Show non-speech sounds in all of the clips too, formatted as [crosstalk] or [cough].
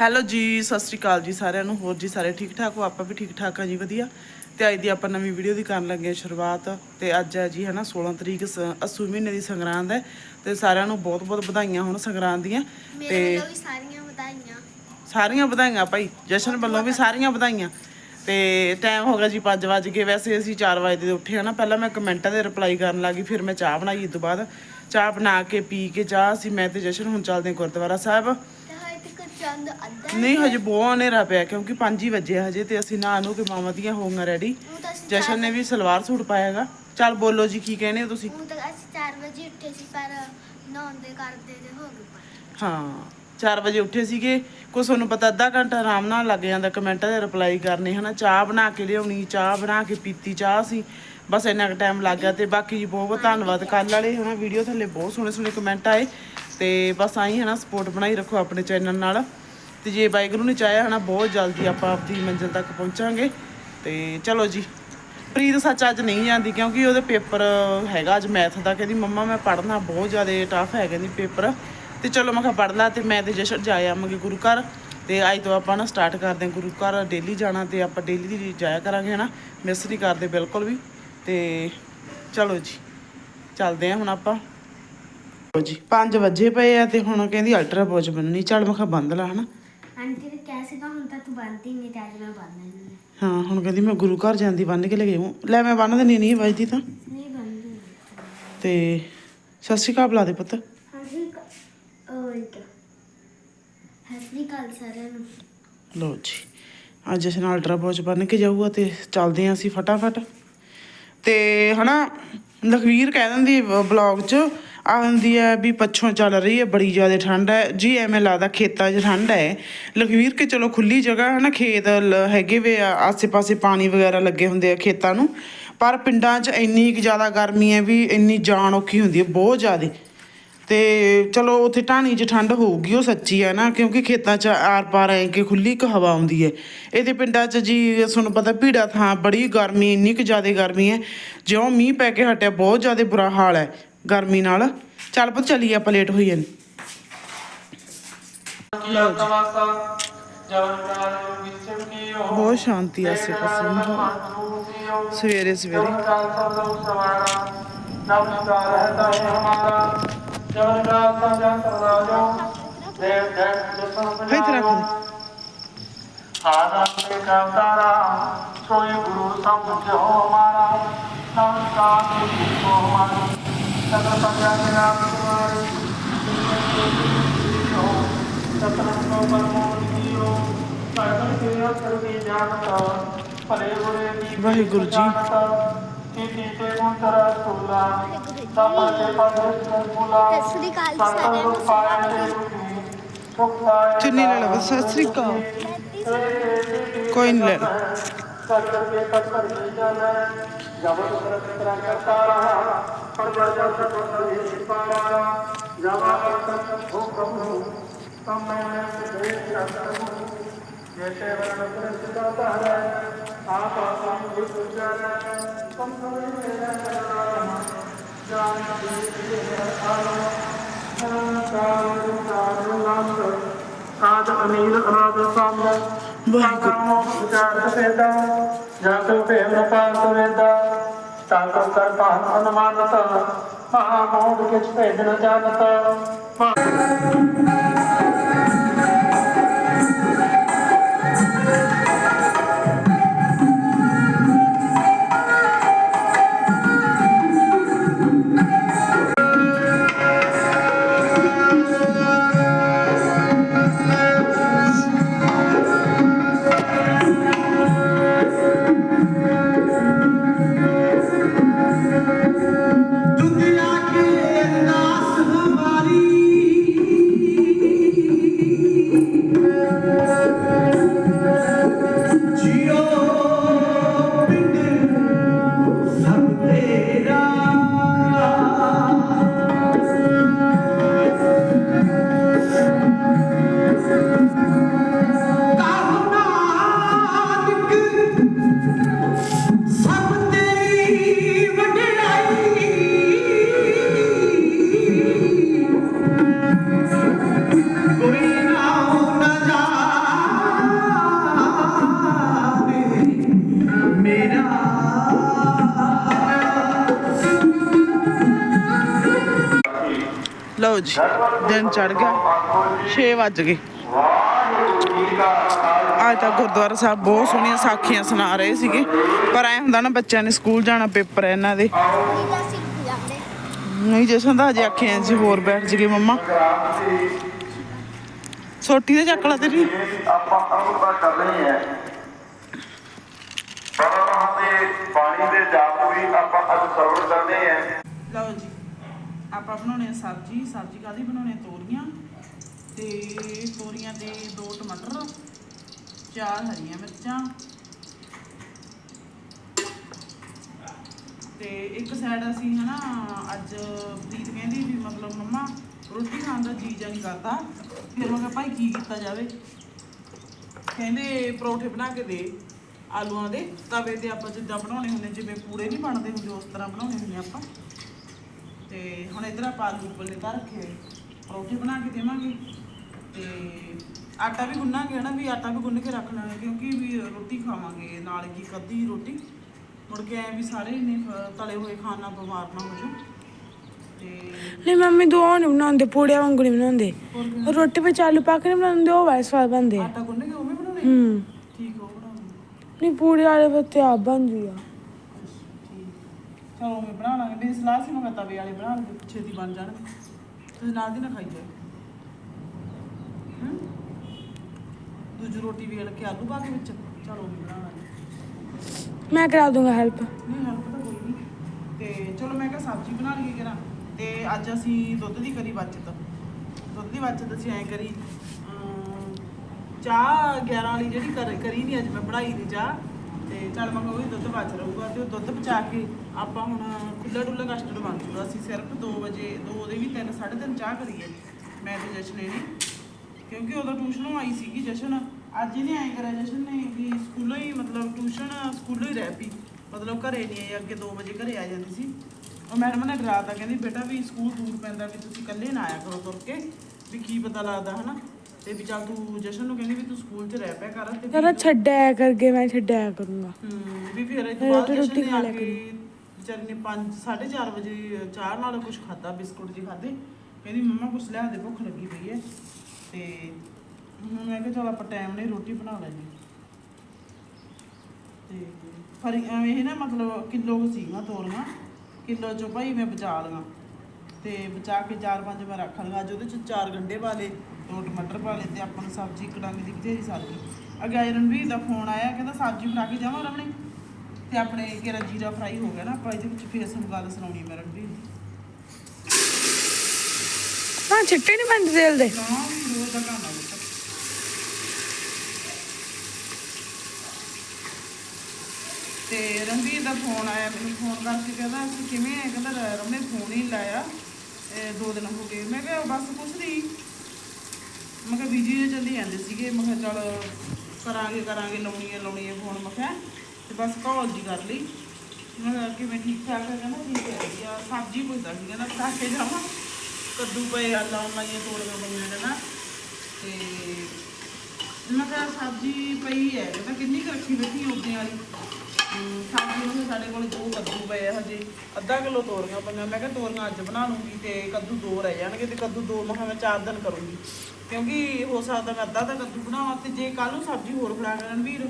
Hello ਜੀ ਸਤਿ ਸ਼੍ਰੀ ਅਕਾਲ ਜੀ ਸਾਰਿਆਂ ਨੂੰ। ਹੋਰ ਜੀ ਸਾਰੇ ਠੀਕ ਠਾਕ ਹੋ? ਆਪਾਂ ਵੀ ਠੀਕ ਠਾਕ ਆ ਜੀ ਵਧੀਆ। ਤੇ ਅੱਜ ਦੀ ਆਪਾਂ ਨਵੀਂ ਵੀਡੀਓ ਦੀ ਕਰਨ ਲੱਗੇ ਸ਼ੁਰੂਆਤ। ਤੇ ਅੱਜ ਹੈ ਜੀ ਹਨਾ 16 ਤਰੀਕ ਅੱਸੂ ਮਹੀਨੇ ਦੀ ਸੰਗਰਾਂਦ ਹੈ। ਤੇ ਸਾਰਿਆਂ ਨੂੰ ਬਹੁਤ ਬਹੁਤ ਵਧਾਈਆਂ ਹੋਣ ਸੰਗਰਾਂਦ ਦੀਆਂ। ਤੇ ਵੀ ਸਾਰੀਆਂ ਵਧਾਈਆਂ। ਸਾਰੀਆਂ ਵਧਾਈਆਂ ਭਾਈ ਜਸ਼ਨ ਵੱਲੋਂ ਵੀ ਸਾਰੀਆਂ ਵਧਾਈਆਂ। ਤੇ ਟਾਈਮ ਹੋ ਗਿਆ ਜੀ 5 ਵਜ ਗਏ। ਵੈਸੇ ਅਸੀਂ 4 ਵਜੇ ਦੇ ਉੱਠੇ ਹਨਾ ਪਹਿਲਾਂ ਮੈਂ ਕਮੈਂਟਾਂ ਦੇ ਰਿਪਲਾਈ ਕਰਨ ਲੱਗੀ ਫਿਰ ਮੈਂ ਚਾਹ ਬਣਾਈ ਇਸ ਤੋਂ ਬਾਅਦ। ਚਾਹ ਬਣਾ ਕੇ ਪੀ ਕੇ ਚਾਹ ਅਸੀਂ ਮੈਂ ਤੇ ਜਸ਼ਨ ਹੁਣ ਚੱਲਦੇ ਗੁਰਦੁਆਰਾ ਸਾਹਿਬ। ਚੰਦ ਅੱਧਾ ਨਹੀਂ ਹਜੇ ਬਹੁਤ ਹਨੇਰਾ ਪਿਆ ਕਿਉਂਕਿ 5 ਹੀ ਵਜੇ ਹਜੇ ਤੇ ਅਸੀਂ ਨਹਾ ਨੂੰ ਕੇ ਮਾਮਾ ਦੀਆਂ ਹੋਊਗਾ ਰੈਡੀ ਉਹ ਤਾਂ ਅਸੀਂ ਜਸ਼ਨ ਨੇ ਵੀ ਸਲਵਾਰ ਸੂਟ ਪਾਇਆਗਾ ਚੱਲ ਬੋਲੋ ਜੀ ਕੀ ਕਹਿੰਦੇ ਹੋ ਤੁਸੀਂ? ਉਹ ਤਾਂ ਅਸੀਂ 4 ਵਜੇ ਉੱਠੇ ਸੀ ਪਰ ਨਹਾਉਂਦੇ ਕਰਦੇ ਤੇ ਹੋ ਗਏ ਪੰਜ। ਹਾਂ 4 ਵਜੇ ਉੱਠੇ ਸੀਗੇ। ਕੁਛ ਤੁਹਾਨੂੰ ਪਤਾ ਅੱਧਾ ਘੰਟਾ ਆਰਾਮ ਨਾਲ ਲੱਗ ਜਾਂਦਾ ਕਮੈਂਟਾਂ ਦੇ ਰਿਪਲਾਈ ਕਰਨੇ ਹਨਾ? ਚਾਹ ਬਣਾ ਕੇ ਲਿਆਉਣੀ ਚਾਹ ਬਣਾ ਕੇ ਪੀਤੀ ਚਾਹ ਸੀ। ਬਸ ਇੰਨਾ ਕੁ ਟਾਈਮ ਲੱਗ ਗਿਆ ਤੇ ਬਾਕੀ ਜੀ ਬਹੁਤ ਬਹੁਤ ਧੰਨਵਾਦ ਕੱਲ ਵਾਲੇ ਹਨਾ? ਵੀਡੀਓ ਥੱਲੇ ਬਹੁਤ ਸੋਹਣੇ ਸੋਹਣੇ ਕਮੈਂਟ ਆਏ। ਤੇ ਬਸ ਆਈ ਹਨਾ ਸਪੋਰਟ ਬਣਾਈ ਰੱਖੋ ਆਪਣੇ ਚੈਨਲ ਨਾਲ। ਤੇ ਜੇ ਵਾਹਿਗੁਰੂ ਨੇ ਚਾਹਿਆ ਹਨਾ, ਬਹੁਤ ਜਲਦੀ ਆਪਾਂ ਆਪਦੀ ਮੰਜ਼ਿਲ ਤੱਕ ਪਹੁੰਚਾਂਗੇ। ਤੇ ਚਲੋ ਜੀ, ਪ੍ਰੀਤ ਸੱਚ ਅੱਜ ਨਹੀਂ ਜਾਂਦੀ ਕਿਉਂਕਿ ਉਹਦੇ ਪੇਪਰ ਹੈਗਾ ਅੱਜ ਮੈਥ ਦਾ। ਕਹਿੰਦੀ, ਮੰਮਾ, ਮੈਂ ਪੜ੍ਹਨਾ ਬਹੁਤ ਜ਼ਿਆਦਾ ਟਫ ਹੈ, ਕਹਿੰਦੀ ਪੇਪਰ। ਤੇ ਚਲੋ ਮੈਂ ਕਿਹਾ, ਪੜ੍ਹ ਲਾ ਤੇ ਮੈਂ ਤੇ ਜਸ਼ਨ ਜਾ ਆਵਾਂਗੇ ਗੁਰੂ ਘਰ। ਤੇ ਅੱਜ ਤੋਂ ਆਪਾਂ ਨਾ ਸਟਾਰਟ ਕਰਦੇ ਹਾਂ ਗੁਰੂ ਘਰ ਡੇਲੀ ਜਾਣਾ ਤੇ ਆਪਾਂ ਡੇਲੀ ਦੀ ਜਾਇਆ ਕਰਾਂਗੇ ਹਨਾ। ਮਿਸ ਨਹੀਂ ਕਰਦੇ ਬਿਲਕੁਲ ਵੀ। ਤੇ ਚਲੋ ਜੀ, ਚੱਲਦੇ ਹਾਂ ਹੁਣ ਆਪਾਂ। ਲਓ ਜੀ 5 ਵਜੇ ਪਏ ਆ ਤੇ ਹੁਣ ਕਹਿੰਦੀ ਅਲਟਰਾ ਪੋਜ ਬੰਨਣੀ ਚੱਲ ਮੈਂ ਕਿਹਾ ਬੰਦ ਲਾ ਹਨਾ? ਆਂਟੀ ਨੇ ਕਿਹਾ ਸੀਗਾ ਹੁਣ ਤਾਂ ਤੂੰ ਬੰਨਦੀ ਨਹੀਂ ਤੇ ਅੱਜ ਮੈਂ ਬੰਨ ਲੈਣੀ ਹਾਂ ਹੁਣ ਕਹਿੰਦੀ ਮੈਂ ਗੁਰੂ ਘਰ ਜਾਂਦੀ ਬੰਨ ਕੇ ਲੈ ਗਈ ਲੈ ਮੈਂ ਬੰਨ ਦੇਣੀ ਨਹੀਂ ਵੱਜਦੀ ਤਾਂ। ਨਹੀਂ ਬੰਨਦੀ ਤੇ ਸਤਿ ਸ਼੍ਰੀ ਅਕਾਲ ਬੁਲਾ ਦੇ ਪੁੱਤ। ਹਾਂਜੀ ਓਏ ਕੀ ਹਸਰੀ ਕਾਲ ਸਾਰਿਆਂ ਨੂੰ। ਲਓ ਜੀ ਅੱਜ ਅਸੀਂ ਨਾਲ ਅਲਟਰਾ ਵਾਚ ਬੰਨ ਕੇ ਜਾਊਗਾ ਤੇ ਚੱਲਦੇ ਆਂ ਅਸੀਂ ਫਟਾਫਟ। ਤੇ ਹਨਾ ਲਖਵੀਰ ਕਹਿ ਦਿੰਦੀ ਬਲੌਗ 'ਚ ਆਉਂਦੀ ਹੈ ਵੀ ਪੱਛੋਂ ਚੱਲ ਰਹੀ ਹੈ, ਬੜੀ ਜ਼ਿਆਦਾ ਠੰਡ ਹੈ। ਜੀ, ਐਵੇਂ ਲੱਗਦਾ ਖੇਤਾਂ 'ਚ ਠੰਡ ਹੈ। ਲਖਵੀਰ ਕੇ ਚਲੋ ਖੁੱਲੀ ਜਗ੍ਹਾ ਹੈ ਨਾ, ਖੇਤ ਲ- ਹੈਗੇ ਵੇ ਆਸੇ-ਪਾਸੇ ਪਾਣੀ ਵਗੈਰਾ ਲੱਗੇ ਹੁੰਦੇ ਆ ਖੇਤਾਂ ਨੂੰ। ਪਰ ਪਿੰਡਾਂ 'ਚ ਇੰਨੀ ਕੁ ਜ਼ਿਆਦਾ ਗਰਮੀ ਹੈ ਵੀ ਇੰਨੀ ਜਾਨ ਔਖੀ ਹੁੰਦੀ ਹੈ, ਬਹੁਤ ਜ਼ਿਆਦਾ। ਤੇ ਚਲੋ ਉੱਥੇ ਢਾਣੀ 'ਚ ਠੰਡ ਹੋਊਗੀ, ਉਹ ਸੱਚੀ ਹੈ ਨਾ, ਕਿਉਂਕਿ ਖੇਤਾਂ 'ਚ ਆਰ-ਪਾਰ ਐ ਕਿ ਖੁੱਲੀ ਕੁ ਹਵਾ ਆਉਂਦੀ ਹੈ। ਇਹਦੇ ਪਿੰਡਾਂ 'ਚ ਜੀ, ਤੁਹਾਨੂੰ ਪਤਾ ਭੀੜਾ ਥਾਂ ਬੜੀ ਗਰਮੀ, ਇੰਨੀ ਕੁ ਜ਼ਿਆਦਾ ਗਰਮੀ ਹੈ। ਜਿਉਂ ਮੀਂਹ ਪੈ ਕੇ ਹਟਿਆ, ਬਹੁਤ ਜ਼ਿਆਦਾ ਬੁਰਾ ਹਾਲ ਹੈ। ਗਰਮੀ ਨਾਲ। ਚੱਲ ਪੁੱਤ ਚੱਲੀਏ, ਆਪਾਂ ਲੇਟ ਹੋਈ ਜਾਂਦੇ। ਬਹੁਤ ਸ਼ਾਂਤੀ ਆ ਆਸੇ ਪਾਸੇ, ਮਾਹੌਲ। ਸਵੇਰੇ ਸਵੇਰੇ। ਨਮਸਕਾਰ ਹੈ ਤਾਂ ਹਮਾਰਾ ਜਨ ਰਾਤ ਦਾ ਜਨ ਰਾਜੋ ਦੇਵ ਦੇਵ ਜਸਨ ਇੱਥੇ ਰੱਖ ਦੇ। ਆਨੰਦ ਦੇ ਕਰਤਾਰਾ ਸੋਈ ਗੁਰੂ ਸਮਝੋ ਹਮਾਰਾ ਨਮਸਕਾਰ ਜੀ ਕੋ ਨਾਮ ਤੁਹਾਰੇ ਸਤਨਾਮ ਕੋ ਜੀਓ ਸਰਵਨ ਕੇ ਅਸਰ ਜਾਣਤਾ ਭਲੇ ਬੁਰੇ ਦੀ ਵਾਹਿਗੁਰੂ ਜੀ। ਕੀਤੀ ਤੇ ਮੁੰਤਰਾ ਸੂਲਾ ਸਭਾ ਤੇ ਪਦ ਸੁਲਾ ਸਤਿ ਸ੍ਰੀ ਅਕਾਲ ਸਾਰਿਆਂ ਨੂੰ ਚੁੰਨੀ ਲੈ ਲਓ ਸਤਿ ਸ੍ਰੀ ਅਕਾਲ। ਕੋਈ ਨਹੀਂ ਲੈਣਾ ਕਰਕੇ ਪੱਥਰ ਜਾਣਾ ਜਬਰ ਕਰ ਤਰਾ ਕਰਤਾ ਰਹਾ ਪਰ ਜਦ ਤੱਕ ਨਹੀਂ ਪਾਰਾ ਜਵਾ ਤੱਕ ਹੁਕਮ ਨੂੰ ਤਮ ਮੈਂ ਦੇ ਕਰਤਾ ਜੇਤੇ ਵਰਨ ਪ੍ਰਸਿੱਧਾ ਤਾਰਾ ਆਪ ਆਪ ਵੀ ਪੁਜਾਰਾ ਤਮ ਸਭੇ ਮੇਰਾ ਨਾਮ ਜਾਨ ਦੀ ਆਲਮ ਸੰਸਾਰ ਦਾ ਨਾਮ ਆਦ ਅਨੀਲ ਅਨਾਦ ਸੰਗ ਵਾਹਿਗੁਰੂ। ਵਿਚਾਰ ਸੇਦਾ ਜਾਂ ਕੋ ਭੇਵ ਵੇਦਾ ਤਾਂ ਕੋ ਕਰ ਪਾਨ ਅਨਮਾਨਤ। ਮਹਾ ਮੋਹ ਕਿਛ ਭੇਦ ਨ ਜਾਣਤ। ਦਿਨ ਚੜ ਗਿਆ। 6 ਵੱਜ ਗਏ। ਅੱਜ ਤਾਂ ਗੁਰਦੁਆਰਾ ਸਾਹਿਬ ਬਹੁਤ ਸੋਹਣੀਆਂ ਸਾਖੀਆਂ ਸੁਣਾ ਰਹੇ ਸੀਗੇ। ਪਰ ਐ ਹੁੰਦਾ ਨਾ ਬੱਚਿਆਂ ਨੇ ਸਕੂਲ ਜਾਣਾ ਪੇਪਰ ਹੈ ਇਹਨਾਂ ਦੇ। ਨਹੀਂ ਜਸ਼ਨ ਦਾ ਹਜੇ ਆਖਿਆ ਸੀ ਹੋਰ ਬੈਠ ਜਗੇ ਮੰਮਾ। ਸੋਟੀ ਦੇ ਚੱਕ ਲਾ ਤੇਰੀ ਆਪਾਂ ਅਮਰਤਾ ਕਰ ਰਹੇ ਹਾਂ ਪਰ ਹਮੇ ਪਾਣੀ ਦੇ ਜਾਪ ਵੀ। ਆਪਾਂ ਅੱਜ ਸਰਵਣ ਕਰਨੇ ਆ ਲਓ ਜੀ। ਆਪਾਂ ਬਣਾਉਣੇ ਸਬਜ਼ੀ ਸਬਜ਼ੀ ਕਾਦੀ ਬਣਾਉਣੇ ਆ? ਤੋਰੀਆਂ ਤੇ ਤੋਰੀਆਂ ਦੇ ਦੋ ਟਮਾਟਰ, ਚਾਰ ਹਰੀਆਂ ਮਿਰਚਾਂ ਤੇ ਇੱਕ ਸਾਈਡ ਅਸੀਂ ਹਨਾ ਅੱਜ ਪ੍ਰੀਤ ਕਹਿੰਦੀ ਵੀ ਮਤਲਬ ਮੰਮਾ ਰੋਟੀ ਖਾਣ ਦਾ ਜੀ ਜਾਂ ਨਹੀਂ ਕਰਦਾ। ਫਿਰ ਮੈਂ ਕਿਹਾ, ਭਾਈ ਕੀ ਕੀਤਾ ਜਾਵੇ? ਕਹਿੰਦੇ, ਪਰੌਂਠੇ ਬਣਾ ਕੇ ਦੇ ਆਲੂਆਂ ਦੇ। ਤਵੇ ਤੇ ਆਪਾਂ ਜਿੱਦਾਂ ਬਣਾਉਣੇ ਹੁੰਦੇ ਜਿਵੇਂ ਪੂੜੇ ਨਹੀਂ ਬਣਦੇ ਹੁੰਦੇ, ਉਸ ਤਰ੍ਹਾਂ ਬਣਾਉਣੇ ਹੁੰਦੇ ਆਪਾਂ। ਤੇ ਹੁਣ ਇਧਰ ਆਪਾਂ ਆਲੂ ਉੱਪਰਲੇ ਤਾਂ ਰੱਖੇ ਹੋਏ। ਪਰੌਂਠੇ ਬਣਾ ਕੇ ਦੇਵਾਂਗੇ। ਤੇ ਆਟਾ ਵੀ ਗੁੰਨਾਂਗੇ ਹਨਾ ਵੀ ਆਟਾ ਵੀ ਗੁੰਨ ਕੇ ਰੱਖ ਲਾਂਗੇ ਕਿਉਂਕਿ ਵੀ ਰੋਟੀ ਖਾਵਾਂਗੇ ਨਾਲ ਕੀ ਕੱਦੀ ਰੋਟੀ। ਮੁੜ ਕੇ ਐ ਵੀ ਸਾਰੇ ਨੇ ਤਲੇ ਹੋਏ ਖਾਣ ਬਿਮਾਰ ਨਾ ਹੋ ਤੇ ਨਹੀਂ ਮੰਮੀ ਦੋ ਨਹੀਂ ਬਣਾਉਂਦੇ ਪੂੜਿਆਂ ਵਾਂਗੂ ਨਹੀਂ ਬਣਾਉਂਦੇ। ਰੋਟੀ ਵਿੱਚ ਆਲੂ ਪਾ ਕੇ ਨਹੀਂ ਬਣਾਉਂਦੇ ਉਹ ਵੈਸੇ ਸਵਾਦ ਬਣਦੇ ਆਟਾ ਗੁੰਨ ਕੇ ਉਵੇਂ ਬਣਾਉਣੇ ਹੂੰ। ਠੀਕ ਹੋ ਬਣਾਉਂਗੇ ਨਹੀਂ ਪੂੜੇ ਵਾਲੇ ਬੱਤੇ ਆਪ ਬਣਦੀ ਆ। ਚਲੋ ਮੈਂ ਬਣਾ ਲਾਂਗੇ। ਮੇਰੀ ਸਲਾਹ ਸੀ ਮੈਂ ਕਿਹਾ ਤਵੇ ਵਾਲੇ ਬਣਾ ਲਵਾਂਗੇ ਛੇਤੀ ਬਣ ਜਾਣਗੇ ਤੁਸੀਂ ਨਾਲ ਦੀ ਨਾ ਖਾਈ ਜਾਓ। ਹਮ? ਦੂਜੀ ਰੋਟੀ ਵੇਲ ਕੇ ਆਲੂ ਪਾ ਕੇ ਵਿੱਚ। ਚਲੋ ਵੀ ਬਣਾ ਲਾਂਗੇ। ਮੈਂ ਕਰਾ ਦੂੰਗਾ ਹੈਲਪ ਨਹੀਂ ਹੈਲਪ ਤਾਂ ਕੋਈ ਨਹੀਂ। ਤੇ ਚਲੋ ਮੈਂ ਕਿਹਾ ਸਬਜ਼ੀ ਬਣਾ ਲਈਏ ਕਿਰਾ ਤੇ ਅੱਜ ਅਸੀਂ ਦੁੱਧ ਦੀ ਕਰੀ ਬਚਤ। ਦੁੱਧ ਦੀ ਬਚਤ ਅਸੀਂ ਐਂ ਕਰੀ ਚਾਹ 11 ਵਾਲੀ ਜਿਹੜੀ ਕਰ- ਨਹੀਂ ਅੱਜ ਮੈਂ ਬਣਾਈ ਨਹੀਂ ਚਾਹ। ਤੇ ਚੱਲ ਮੈਂ ਵੀ ਦੁੱਧ ਬਚ ਰਹੂਗਾ। ਤੇ ਉਹ ਦੁੱਧ ਬਚਾ ਕੇ ਆਪਾਂ ਹੁਣ ਖੁੱਲਾ ਡੁੱਲਾ ਕਸਟਰਡ ਬਣ ਜੂਗਾ। ਅਸੀਂ ਸਿਰਫ 2 ਵਜੇ 2 ਦੇ ਵੀ 3 3:30 ਚਾਹ ਕਰੀਏ। ਮੈਂ ਤੇ ਜਸ਼ਨ ਨੇ ਕਿਉਂਕਿ ਉਦੋਂ ਟਿਊਸ਼ਨੋਂ ਆਈ ਸੀਗੀ ਜਸ਼ਨ। ਅੱਜ ਇਹਨੇ ਐਂ ਕਰਿਆ ਜਸ਼ਨ ਨੇ ਵੀ ਸਕੂਲੋਂ ਹੀ ਮਤਲਬ ਟਿਊਸ਼ਨ ਸਕੂਲੋਂ ਹੀ ਰਹਿ ਪਈ। ਮਤਲਬ ਘਰੇ ਨਹੀਂ ਆਈ ਅੱਗੇ 2 ਵਜੇ ਘਰੇ ਆ ਜਾਂਦੀ ਸੀ। ਉਹ ਮੈਡਮ ਨੇ ਡਰਾਤਾ ਕਹਿੰਦੀ ਬੇਟਾ ਵੀ ਸਕੂਲ ਦੂਰ ਪੈਂਦਾ ਵੀ ਤੁਸੀਂ ਇਕੱਲੇ ਨਾ ਆਇਆ ਕਰੋ ਤੁਰ ਕੇ ਵੀ ਕੀ ਪਤਾ ਲੱਗਦਾ ਹਨਾ? ਤੇ ਵੀ ਚੱਲ ਤੂੰ ਜਸ਼ਨ ਨੂੰ ਕਹਿੰਦੀ ਵੀ ਤੂੰ ਸਕੂਲ 'ਚ ਰਹਿ ਪਿਆ ਕਰ ਤੇ ਕਹਿੰਦਾ ਛੱਡਿਆ ਕਰਕੇ ਮੈਂ ਛੱਡਿਆ ਕਰੂੰਗਾ। ਹਮ, ਵੀ ਫਿਰ ਇਹ ਤੋਂ ਬਾਅਦ ਜਸ਼ਨ ਨੇ ਆ ਕੇ ਵਿਚਾਰੀ ਨੇ 5 4:30 ਵਜੇ ਚਾਹ ਨਾਲ ਕੁਝ ਖਾਦਾ ਬਿਸਕੁਟ ਜੀ ਖਾਦੇ ਕਹਿੰਦੀ, ਮੰਮਾ ਕੁਝ ਲਿਆ ਦੇ, ਭੁੱਖ ਲੱਗੀ ਪਈ ਹੈ ਤੇ ਹੁਣ ਮੈਂ ਕਿਹਾ, ਚਲ ਆਪਾਂ ਟਾਈਮ ਨਾਲ ਰੋਟੀ ਬਣਾ ਲੈਣੀ ਤੇ ਪਰ ਇਹ ਨਾ, ਮਤਲਬ ਕਿਲੋ ਕੁ ਸੀਗਾ ਤੋਰੀਆਂ ਕਿਲੋ ਚੋਂ ਭਾਈ ਮੈਂ ਬਚਾ ਲਵਾਂ। ਤੇ ਬਚਾ ਕੇ ਚਾਰ ਪੰਜ ਮੈਂ ਰੱਖ ਲਈਆਂ ਅੱਜ ਉਹਦੇ ਚ ਚਾਰ ਗੰਡੇ ਪਾ ਲਏ, ਦੋ ਟਮਾਟਰ ਪਾ ਲਏ ਤੇ ਆਪਾਂ ਨੂੰ ਸਬਜ਼ੀ ਇੱਕ ਦੀ ਬਥੇਰੀ ਸਾਰੀ ਅੱਗੇ ਰਣਵੀਰ ਦਾ ਫੋਨ ਆਇਆ, ਕਹਿੰਦਾ, ਸਬਜ਼ੀ ਬਣਾ ਕੇ ਜਾਵਾਂ ਰਮਣੇ? ਤੇ ਆਪਣੇ ਕਿਹੜਾ ਜੀਰਾ ਫਰਾਈ ਹੋ ਗਿਆ ਨਾ ਆਪਾਂ ਇਹਦੇ ਵਿੱਚ ਫੇਰ ਸਾਨੂੰ ਗੱਲ ਸੁਣਾਉਣੀ ਮੈਂ ਦੀ ਹਾਂ ਛਿੱਟੇ ਨਹੀਂ ਪੈਂਦੇ ਤੇਲ ਦੇ? ਨਾ ਰੋਜ਼ ਦਾ ਕੰਮ ਆ ਬੇਟਾ ਤੇ ਰਣਵੀਰ ਦਾ ਫੋਨ ਆਇਆ ਮੈਨੂੰ ਫੋਨ ਕਰਕੇ ਕਹਿੰਦਾ ਅਸੀਂ ਕਿਵੇਂ ਹੈ ਕਹਿੰਦਾ ਰਮਨੇ ਫੋਨ ਹੀ ਨੀ ਲਾਇਆ ਦੋ ਦਿਨ ਹੋ ਗਏ। ਮੈਂ ਕਿਹਾ ਬਸ ਕੁਛ ਨਹੀਂ ਮੈਂ ਕਿਹਾ ਬੀਜੀ ਚੱਲੀ ਜਾਂਦੇ ਸੀਗੇ। ਮੈਂ ਕਿਹਾ ਚੱਲ ਕਰਾਂਗੇ ਕਰਾਂਗੇ ਲਾਉਣੀ ਹੈ ਲਾਉਣੀ ਹੈ ਫੋਨ ਮੈਂ ਕਿਹਾ ਤੇ ਬਸ ਕਾਲ ਜੀ ਕਰ ਲਈ। ਮੈਂ ਕਿਵੇਂ ਠੀਕ ਠਾਕ ਹੈਗਾ ਨਾ, ਠੀਕ ਹੈ, ਵਧੀਆ। ਸਬਜ਼ੀ ਪੁੱਛਦਾ ਸੀ ਕਹਿੰਦਾ ਖਾ ਕੇ ਜਾਵਾਂ। ਕੱਦੂ ਪਏ ਆ ਲਾਈਆਂ ਤੋੜੀਆਂ ਪਈਆਂ ਨੇ ਨਾ। ਤੇ ਮੈਂ ਕਿਹਾ ਸਬਜ਼ੀ ਪਈ ਹੈ, ਮੈਂ ਕਿੰਨੀ ਕੁ ਰੱਖੀ ਬੈਠੀ ਉਹਦੇ ਵਾਲੀ ਸਬਜ਼ੀ ਨੂੰ ਸਾਡੇ ਕੋਲ ਦੋ ਕੱਦੂ ਪਏ ਆ ਹਜੇ। ਅੱਧਾ ਕਿਲੋ ਤੋਰੀਆਂ ਪਈਆਂ, ਮੈਂ ਕਿਹਾ ਤੋਰੀਆਂ ਅੱਜ ਬਣਾ ਲੂੰਗੀ ਤੇ ਕੱਦੂ ਦੋ ਰਹਿ ਜਾਣਗੇ ਤੇ ਕੱਦੂ ਦੋ, ਮੈਂ ਕਿਹਾ ਮੈਂ ਚਾਰ ਦਿਨ ਕਰੂੰਗੀ। ਕਿਉਂਕਿ ਹੋ ਸਕਦਾ ਮੈਂ ਅੱਧਾ ਤਾਂ ਕੱਦੂ ਬਣਾਵਾਂ ਤੇ ਜੇ ਕੱਲ ਨੂੰ ਸਬਜ਼ੀ ਹੋਰ ਬਣਾ ਕਰਨ ਵੀਰ।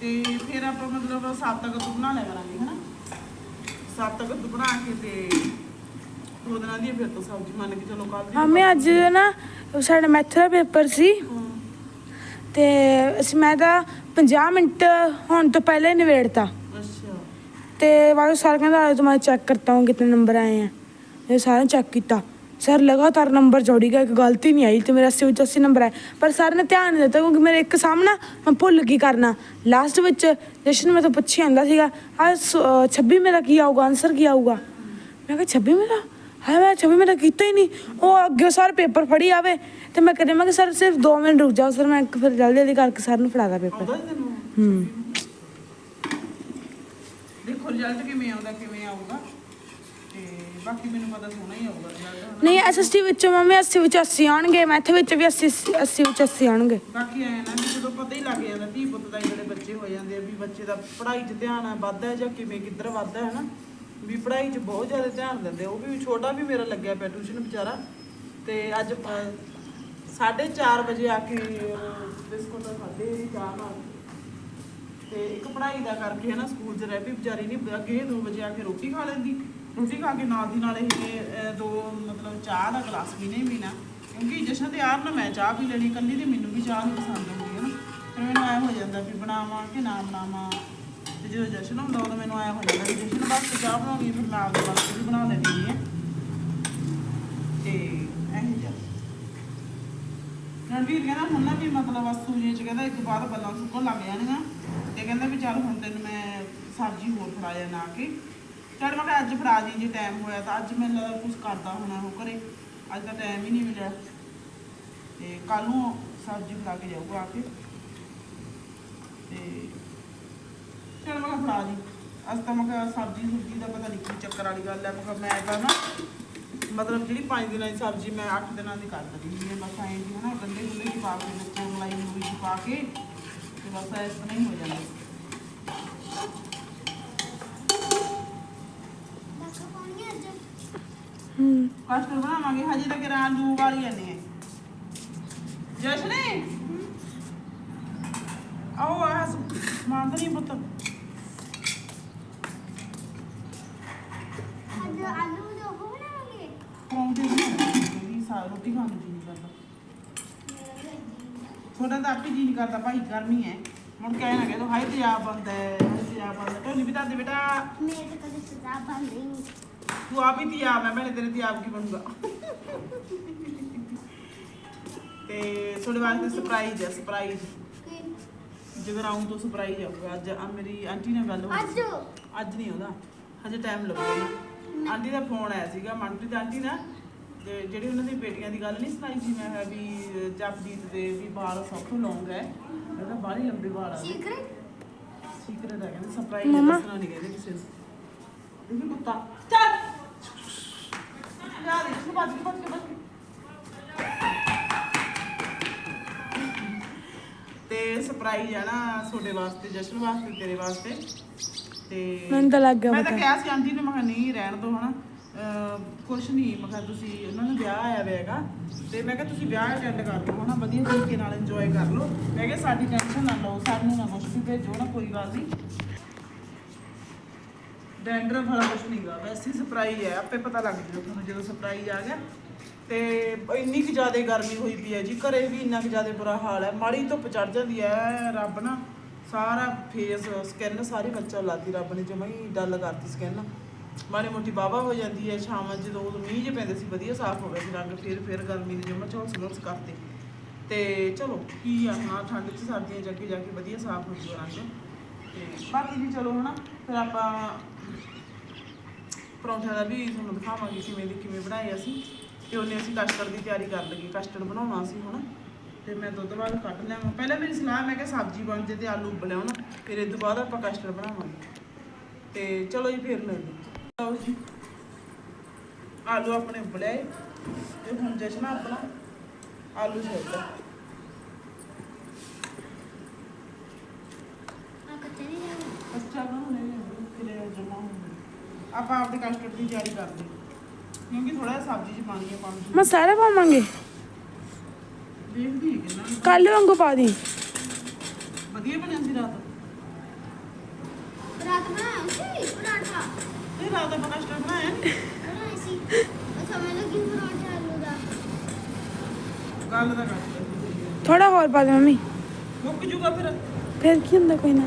ਤੇ ਫਿਰ ਆਪਾਂ ਮਤਲਬ ਸੱਤ ਅਗਸਤ ਬਣਾ ਲਿਆ ਕਰਾਂਗੇ ਹਨਾ? ਸੱਤ ਅਗਸਤ ਬਣਾ ਕੇ ਤੇ ਦੋ ਦਿਨਾਂ ਦੀ ਫਿਰ ਤੋਂ ਸਬਜ਼ੀ ਮੰਨ ਚਲੋ ਕੱਲ ਦੀ ਹਮੇ ਅੱਜ ਨਾ ਸਾਡਾ ਮੈਥ ਦਾ ਪੇਪਰ ਸੀ। ਤੇ ਅਸੀਂ ਮੈਂ ਤਾਂ 50 ਮਿੰਟ ਹੋਣ ਤੋਂ ਪਹਿਲੇ ਨਿਬੇੜਤਾ। ਅੱਛਾ। ਤੇ ਬਾਅਦ ਸਾਰ ਕਹਿੰਦਾ ਅੱਜ ਮੈਂ ਚੈੱਕ ਕਰਤਾ ਹੂੰ ਕਿੰਨੇ ਨੰਬਰ ਆਏ ਆ? ਇਹ ਸਾਰਾ ਚੈੱਕ ਕੀਤਾ। ਸਰ ਲਗਾਤਾਰ ਨੰਬਰ ਜੋੜੀ ਗਿਆ ਇੱਕ ਗਲਤੀ ਨਹੀਂ ਆਈ ਤੇ ਮੇਰਾ 80 ਵਿੱਚ 80 ਨੰਬਰ ਆਏ ਪਰ ਸਰ ਨੇ ਧਿਆਨ ਨਹੀਂ ਦਿੱਤਾ ਕਿਉਂਕਿ ਮੇਰੇ ਇੱਕ ਸਾਹਮਣਾ ਮੈਂ ਭੁੱਲ ਗਈ ਕਰਨਾ। ਲਾਸਟ ਵਿੱਚ ਜਸ਼ਨ ਮੈਂ ਤਾਂ ਪੁੱਛੀ ਜਾਂਦਾ ਸੀਗਾ ਆ 26 ਮੇਰਾ ਕੀ ਆਊਗਾ? ਆਨਸਰ ਕੀ ਆਊਗਾ? ਮੈਂ ਕਿਹਾ 26 ਮੇਰਾ? ਹੈ ਮੈਂ 26 ਮੇਰਾ ਕੀਤਾ ਹੀ ਨਹੀਂ। ਉਹ ਅੱਗੇ ਸਰ ਪੇਪਰ ਫੜੀ ਆਵੇ ਤੇ ਮੈਂ ਕਰੇ ਮੈਂ ਕਿ ਸਰ ਸਿਰਫ 2 ਮਿੰਟ ਰੁਕ ਜਾਓ ਸਰ ਮੈਂ ਇੱਕ ਫਿਰ ਜਲਦੀ ਜਲਦੀ ਕਰਕੇ ਸਰ ਨੂੰ ਫੜਾਦਾ ਪੇਪਰ। ਹੂੰ। ਦੇਖੋ ਰਿਜ਼ਲਟ ਕਿਵੇਂ ਆਉਂਦਾ ਕਿਵੇਂ ਆਊਗਾ? ਤੇ ਬਾਕੀ ਮੈਨੂੰ ਪਤਾ ਸੋਹਣਾ ਹੀ ਆਊਗਾ ਰਿਜ਼ਲਟ ਨਹੀਂ ਐਸਐਸਟੀ ਵਿੱਚੋਂ ਮੰਮੀ 80 ਵਿੱਚ 80 ਆਉਣਗੇ ਮੈਥ ਵਿੱਚ ਵੀ 80 80 ਵਿੱਚ 80 ਆਉਣਗੇ। ਬਾਕੀ ਐ ਨਾ ਵੀ ਜਦੋਂ ਪਤਾ ਹੀ ਲੱਗ ਜਾਂਦਾ ਧੀ ਪੁੱਤ ਦਾ ਜਿਹੜੇ ਬੱਚੇ ਹੋ ਜਾਂਦੇ ਆ ਵੀ ਬੱਚੇ ਦਾ ਪੜ੍ਹਾਈ 'ਚ ਧਿਆਨ ਆ ਵੱਧਦਾ ਜਾਂ ਕਿਵੇਂ ਕਿੱਧਰ ਵੱਧਦਾ ਹੈ ਨਾ ਵੀ ਪੜ੍ਹਾਈ 'ਚ ਬਹੁਤ ਜ਼ਿਆਦਾ ਧਿਆਨ ਦਿੰਦੇ ਆ। ਉਹ ਵੀ ਛੋਟਾ ਵੀ ਮੇਰਾ ਲੱਗਿਆ ਪਿਆ ਟਿਊਸ਼ਨ ਵਿਚਾਰਾ। ਤੇ ਅੱਜ 4:30 ਵਜੇ ਆ ਕੇ ਅਹ, ਬਿਸਕੁਟ ਖਾਦੇ ਚਾਹ ਨਾਲ। ਤੇ ਇੱਕ ਪੜ੍ਹਾਈ ਦਾ ਕਰਕੇ ਹੈ ਨਾ ਸਕੂਲ 'ਚ ਰਹਿ ਪਈ ਵਿਚਾਰੀ ਨਹੀਂ ਅੱਗੇ 2 ਵਜੇ ਆ ਕੇ ਰੋਟੀ ਖਾ ਲੈਂਦੀ। ਰੋਟੀ ਖਾ ਕੇ ਨਾਲ ਦੀ ਨਾਲ ਇਹ ਦੋ, ਮਤਲਬ ਚਾਹ ਦਾ ਗਲਾਸ ਵੀ ਨਹੀਂ ਪੀਣਾ ਕਿਉਂਕਿ ਜਸ਼ਨ ਤੇ ਆਪ ਨਾ ਮੈਂ ਚਾਹ ਪੀ ਲੈਣੀ ਕੱਲੀ ਤੇ ਮੈਨੂੰ ਵੀ ਚਾਹ ਨਹੀਂ ਪਸੰਦ ਆਉਂਦੀ, ਹੈ ਨਾ। ਫਿਰ ਮੈਨੂੰ ਆਇਆ ਹੋ ਜਾਂਦਾ ਵੀ ਬਣਾਵਾਂ ਕਿ ਨਾ ਬਣਾਵਾਂ। ਤੇ ਜਦੋਂ ਜਸ਼ਨ ਹੁੰਦਾ, ਉਦੋਂ ਮੈਨੂੰ ਆਇਆ ਹੋ ਜਾਂਦਾ ਵੀ ਜਸ਼ਨ ਵਾਸਤੇ ਚਾਹ ਬਣਾਉਣੀ, ਫਿਰ ਮੈਂ ਆਪਦੇ ਵਾਸਤੇ ਵੀ ਬਣਾ ਲੈਂਦੀ ਹੈ। ਤੇ ਐਂ ਜਾ ਰਣਵੀਰ ਕਹਿੰਦਾ, ਹੁਣ ਨਾ ਵੀ ਮਤਲਬ ਸੂਜੇ ਚ ਕਹਿੰਦਾ, ਇੱਕ ਬਾਅਦ ਬੱਲਾਂ ਸੁੱਕਣ ਲੱਗ ਜਾਣੀਆਂ ਤੇ ਕਹਿੰਦਾ ਵੀ ਚੱਲ ਹੁਣ ਤੈਨੂੰ ਮੈਂ ਸਬਜ਼ੀ ਹੋਰ ਫੜਾ ਜਾਣਾ ਆ ਕੇ। ਚੱਲ ਮੈਂ ਕਿਹਾ ਅੱਜ ਫੜਾ ਦੀ ਜੇ ਟਾਈਮ ਹੋਇਆ ਤਾਂ। ਅੱਜ ਮੈਨੂੰ ਲੱਗਦਾ ਕੁਝ ਕਰਦਾ ਹੋਣਾ ਉਹ ਘਰੇ। ਅੱਜ ਤਾਂ ਟਾਈਮ ਹੀ ਨਹੀਂ ਮਿਲਿਆ। ਤੇ ਕੱਲ ਨੂੰ ਸਬਜ਼ੀ ਫੜਾ ਕੇ ਜਾਊਗਾ ਆ ਕੇ। ਤੇ ਚੱਲ ਮੈਂ ਕਿਹਾ ਫੜਾ ਜੀ ਅੱਜ ਤਾਂ ਮੈਂ ਕਿਹਾ ਸਬਜ਼ੀ ਸੁਬਜ਼ੀ ਦਾ ਪਤਾ ਨਹੀਂ ਕੀ ਚੱਕਰ ਵਾਲੀ ਗੱਲ ਹੈ ਮੈਂ ਕਿਹਾ ਮੈਂ ਤਾਂ ਨਾ ਮਤਲਬ ਜਿਹੜੀ 5 ਦਿਨਾਂ ਦੀ ਸਬਜ਼ੀ ਮੈਂ 8 ਦਿਨਾਂ ਦੀ ਕਰ ਦਿੰਦੀ ਹਾਂ ਬਸ ਐਂ ਜੀ ਹਨਾ ਗੰਡੇ ਗੁੰਡੇ ਚ ਪਾ ਕੇ ਵਿੱਚ ਮਲਾਈ ਮੂਲੀ ਚ ਪਾ ਕੇ ਤੇ ਬਸ ਇਸ ਤਰ੍ਹਾਂ ਹੀ ਹੋ ਜਾਂਦਾ ਦੱਸ ਪਾਉਣੀ ਅੱਜ ਹੂੰ ਕਸਟਰ ਬਣਾਵਾਂਗੇ ਹਜੇ ਤੱਕ ਆਲੂ ਵਾਲੀ ਜਾਂਦੇ ਆ ਜਸ਼ਨੇ! ਆਓ ਆ ਮੰਗ ਨਹੀਂ ਪੁੱਤ। ਅੱਜ ਆਲੂ ਦੇ ਉਹ ਬਣਾਵਾਂਗੇ? ਪਰੌਂਠੇ ਬਣਾਉਣੇ ਸਾ ਰੋਟੀ ਖਾਣ ਨੂੰ ਜੀ ਨਹੀਂ ਕਰਦਾ। ਤੁਹਾਡਾ ਤਾਂ ਆਪੇ ਜੀ ਨਹੀਂ ਕਰਦਾ ਭਾਈ ਗਰਮੀ ਹੈ ਮੁੜ ਕੇ ਨਾ ਕਹਿ ਦੋ ਹਾਏ ਤੇਜ਼ਾਬ ਬੰਦ ਹੈ ਤੇਜ਼ਾਬ ਬੰਦ ਢੋਲੀ ਵੀ ਦੱਸ ਦੇ ਬੇਟਾ। ਮੇਰੇ ਤਾਂ ਕਦੇ ਬਣਦੀ ਨਹੀਂ। ਤੂੰ ਆਪ ਹੀ ਤੇਜ਼ਾਬ ਹੈ ਭੈਣੇ ਤੇਰੇ ਤੇਜ਼ਾਬ ਕੀ ਬਣੂਗਾ? ਤੇ ਤੁਹਾਡੇ ਵਾਸਤੇ ਸਰਪ੍ਰਾਈਜ਼ ਹੈ ਸਰਪ੍ਰਾਈਜ਼ ਕਿ ਜਗਰਾਉਂ ਤੋਂ ਸਰਪ੍ਰਾਈਜ਼ ਆਊਗਾ ਅੱਜ ਆ ਮੇਰੀ ਆਂਟੀ ਨਾਲ ਗੱਲ ਹੋਈ ਅੱਜ। ਅੱਜ ਨਹੀਂ ਉਹਦਾ ਹਜੇ ਟਾਈਮ ਲੱਗੂਗਾ ਆਂਟੀ ਦਾ ਫੋਨ ਆਇਆ ਸੀਗਾ ਮਨਪ੍ਰੀਤ ਆਂਟੀ ਦਾ ਤੇ ਜਿਹੜੀ ਉਹਨਾਂ ਦੀ ਬੇਟੀਆਂ ਦੀ ਗੱਲ ਨਹੀਂ ਸੁਣਾਈ ਸੀ ਮੈਂ ਕਿਹਾ ਵੀ ਜਪਜੀਤ ਦੇ ਵੀ ਵਾਲ ਸਭ ਤੋਂ ਲੌਂਗ ਹੈ ਕਹਿੰਦਾ ਬਾਹਲੀ ਲੰਬੇ ਵਾਲ ਆ ਸੀਕ੍ਰੇਟ ਸੀਕ੍ਰੇਟ ਹੈ ਕਹਿੰਦੇ ਸਰਪ੍ਰਾਈਜ਼। ਦੱਸਣਾ ਨਹੀਂ ਕਹਿੰਦੇ ਕਿਸੇ ਨੂੰ। ਦੇਖੀ ਕੁੱਤਾ। ਕੇ ਤੇ ਸਰਪ੍ਰਾਈਜ਼ ਹੈ ਨਾ ਤੁਹਾਡੇ ਵਾਸਤੇ ਜਸ਼ਨ ਵਾਸਤੇ ਤੇਰੇ ਵਾਸਤੇ। ਤੇ ਮੈਨੂੰ ਤਾਂ ਲੱਗ ਗਿਆ ਮੈਂ ਤਾਂ ਪਤਾ। ਕਿਹਾ ਸੀ ਆਂਟੀ ਨੇ ਮੈਂ ਕਿਹਾ ਨਹੀਂ ਰਹਿਣ ਦੋ ਹਨਾ। ਕੁਛ ਨਹੀਂ ਮੈਂ ਕਿਹਾ ਤੁਸੀਂ ਉਹਨਾਂ ਨੂੰ ਵਿਆਹ ਆਇਆ ਹੋਇਆਗਾ ਤੇ ਮੈਂ ਕਿਹਾ ਤੁਸੀਂ ਵਿਆਹ ਅਟੈਂਡ ਕਰ ਲਓ ਹਨਾ ਵਧੀਆ ਤਰੀਕੇ ਨਾਲ ਇੰਜੋਏ ਕਰ ਲਓ। ਮੈਂ ਕਿਹਾ ਸਾਡੀ ਟੈਨਸ਼ਨ ਨਾ ਲਓ ਸਾਨੂੰ ਨਾ ਕੁਛ ਵੀ ਭੇਜੋ ਨਾ ਕੋਈ ਗੱਲ ਨਹੀਂ। ਡੈਂਡਰਫ ਵਾਲਾ ਕੁਛ ਨਹੀਂਗਾ ਵੈਸੇ ਸਪਰਾਈ ਹੈ, ਆਪੇ ਪਤਾ ਲੱਗ ਜਾਊ ਤੁਹਾਨੂੰ ਜਦੋਂ ਸਪਰਾਈ ਆ ਗਿਆ। ਤੇ ਇੰਨੀ ਕੁ ਜ਼ਿਆਦਾ ਗਰਮੀ ਹੋਈ ਪਈ ਹੈ ਜੀ, ਘਰੇ ਵੀ ਇੰਨਾ ਕੁ ਜ਼ਿਆਦਾ ਬੁਰਾ ਹਾਲ ਹੈ। ਮਾੜੀ ਧੁੱਪ ਚੜ ਜਾਂਦੀ ਹੈ, ਰੱਬ ਨਾ, ਸਾਰਾ ਫੇਸ ਸਕਿਨ ਸਾਰੀ ਮੱਚਾ ਲਾਤੀ ਰੱਬ ਨੇ, ਜਮਾਂ ਹੀ ਡੱਲ ਕਰਤੀ ਸਕਿਨ ਮਾੜੀ ਮੋਟੀ ਬਾਬਾ ਹੋ ਜਾਂਦੀ ਹੈ ਸ਼ਾਮਾਂ ਜਦੋਂ ਉਦੋਂ ਮੀਂਹ ਜੇ ਪੈਂਦੇ ਸੀ, ਵਧੀਆ ਸਾਫ਼ ਹੋ ਗਿਆ ਸੀ ਰੰਗ, ਫਿਰ ਫਿਰ ਗਰਮੀ ਨੇ ਜਮਾਂ ਝੋਲਸ ਝੋਲਸ ਕਰਤੇ। ਤੇ ਚਲੋ, ਕੀ ਆ, ਹਾਂ, ਠੰਡ 'ਚ ਸਰਦੀਆਂ ਜਾ ਕੇ ਜਾ ਕੇ ਵਧੀਆ ਸਾਫ਼ ਹੋ ਜੂਗਾ ਰੰਗ। ਤੇ ਬਾਕੀ ਜੀ ਚਲੋ ਹਨਾ, ਫਿਰ ਆਪਾਂ ਪਰੌਂਠਿਆਂ ਦਾ ਵੀ ਤੁਹਾਨੂੰ ਦਿਖਾਵਾਂਗੇ ਕਿਵੇਂ ਦੀ ਕਿਵੇਂ ਬਣਾਏ ਅਸੀਂ। ਤੇ ਉਹਨੇ ਅਸੀਂ ਕਸਟਰਡ ਦੀ ਤਿਆਰੀ ਕਰ ਲਈ ਕਸਟਰਡ ਬਣਾਉਣਾ ਸੀ ਹੁਣ। ਤੇ ਮੈਂ ਦੁੱਧ ਵਾਲ ਕੱਢ ਲਿਆਵਾਂ ਪਹਿਲਾਂ ਮੇਰੀ ਸਲਾਹ, ਮੈਂ ਕਿਹਾ ਸਬਜ਼ੀ ਬਣ ਜੇ ਤੇ ਆਲੂ ਉਬਲੇ ਹੋਣ, ਫਿਰ ਇਹ ਤੋਂ ਬਾਅਦ ਆਪਾਂ ਕਸਟਰਡ ਬਣਾਵਾਂਗੇ। ਤੇ ਚਲੋ ਜੀ, ਫਿਰ ਮਿਲਦੇ ਲਓ ਜੀ, ਆਲੂ ਆਪਣੇ ਉਬਲੇ ਆਏ। ਤੇ ਹੁਣ ਜਸ਼ਨ ਆਪਣਾ, ਆਲੂ ਛਿੱਲਦਾ ਆ ਕੱਚੇ ਨਹੀਂ ਰਹਿਣਾ ਅੱਛਾ ਬਣਾਉਣੇ ਨੇ ਕਿਲੇ ਜਮਾ ਹੁੰਦੇ ਆਪਾਂ ਆਪਣੀ ਕਸਟਰਡ ਦੀ ਤਿਆਰੀ ਕਰਦੇ ਕਿਉਂਕਿ ਥੋੜਾ ਜਿਹਾ ਸਬਜ਼ੀ ਚ ਪਾਣੀ ਹੈ ਪਾਣੀ ਮੈਂ ਸਾਰੇ ਪਾਵਾਂਗੇ। ਦੇਖਦੀ ਹੈ ਕਿੰਨਾ ਕੁ ਕੱਲ ਵਾਂਗੂ ਪਾ ਦੀ। ਵਧੀਆ ਬਣਿਆ ਸੀ ਰਾਤ। ਰਾਤ ਬਣਾਇਆ ਸੀ? ਪਰਾਠਾ? ਇਹ ਰਾਤ ਆਪਾਂ ਕਸਟਰਡ ਬਣਾਇਆ ਨੀ। ਬਣਾਇਆ ਸੀ। ਉਹ ਸਮਝ ਲੱਗੀ ਪਰਾਠਾ ਆਲੂ ਦਾ? ਕੱਲ ਦਾ ਕਸਟਰਡ ਥੋੜਾ ਹੋਰ ਪਾ ਦੇ ਮੰਮੀ। ਮੁੱਕ ਜੂਗਾ ਫਿਰ। ਫਿਰ ਕੀ ਹੁੰਦਾ ਕੋਈ ਨਾ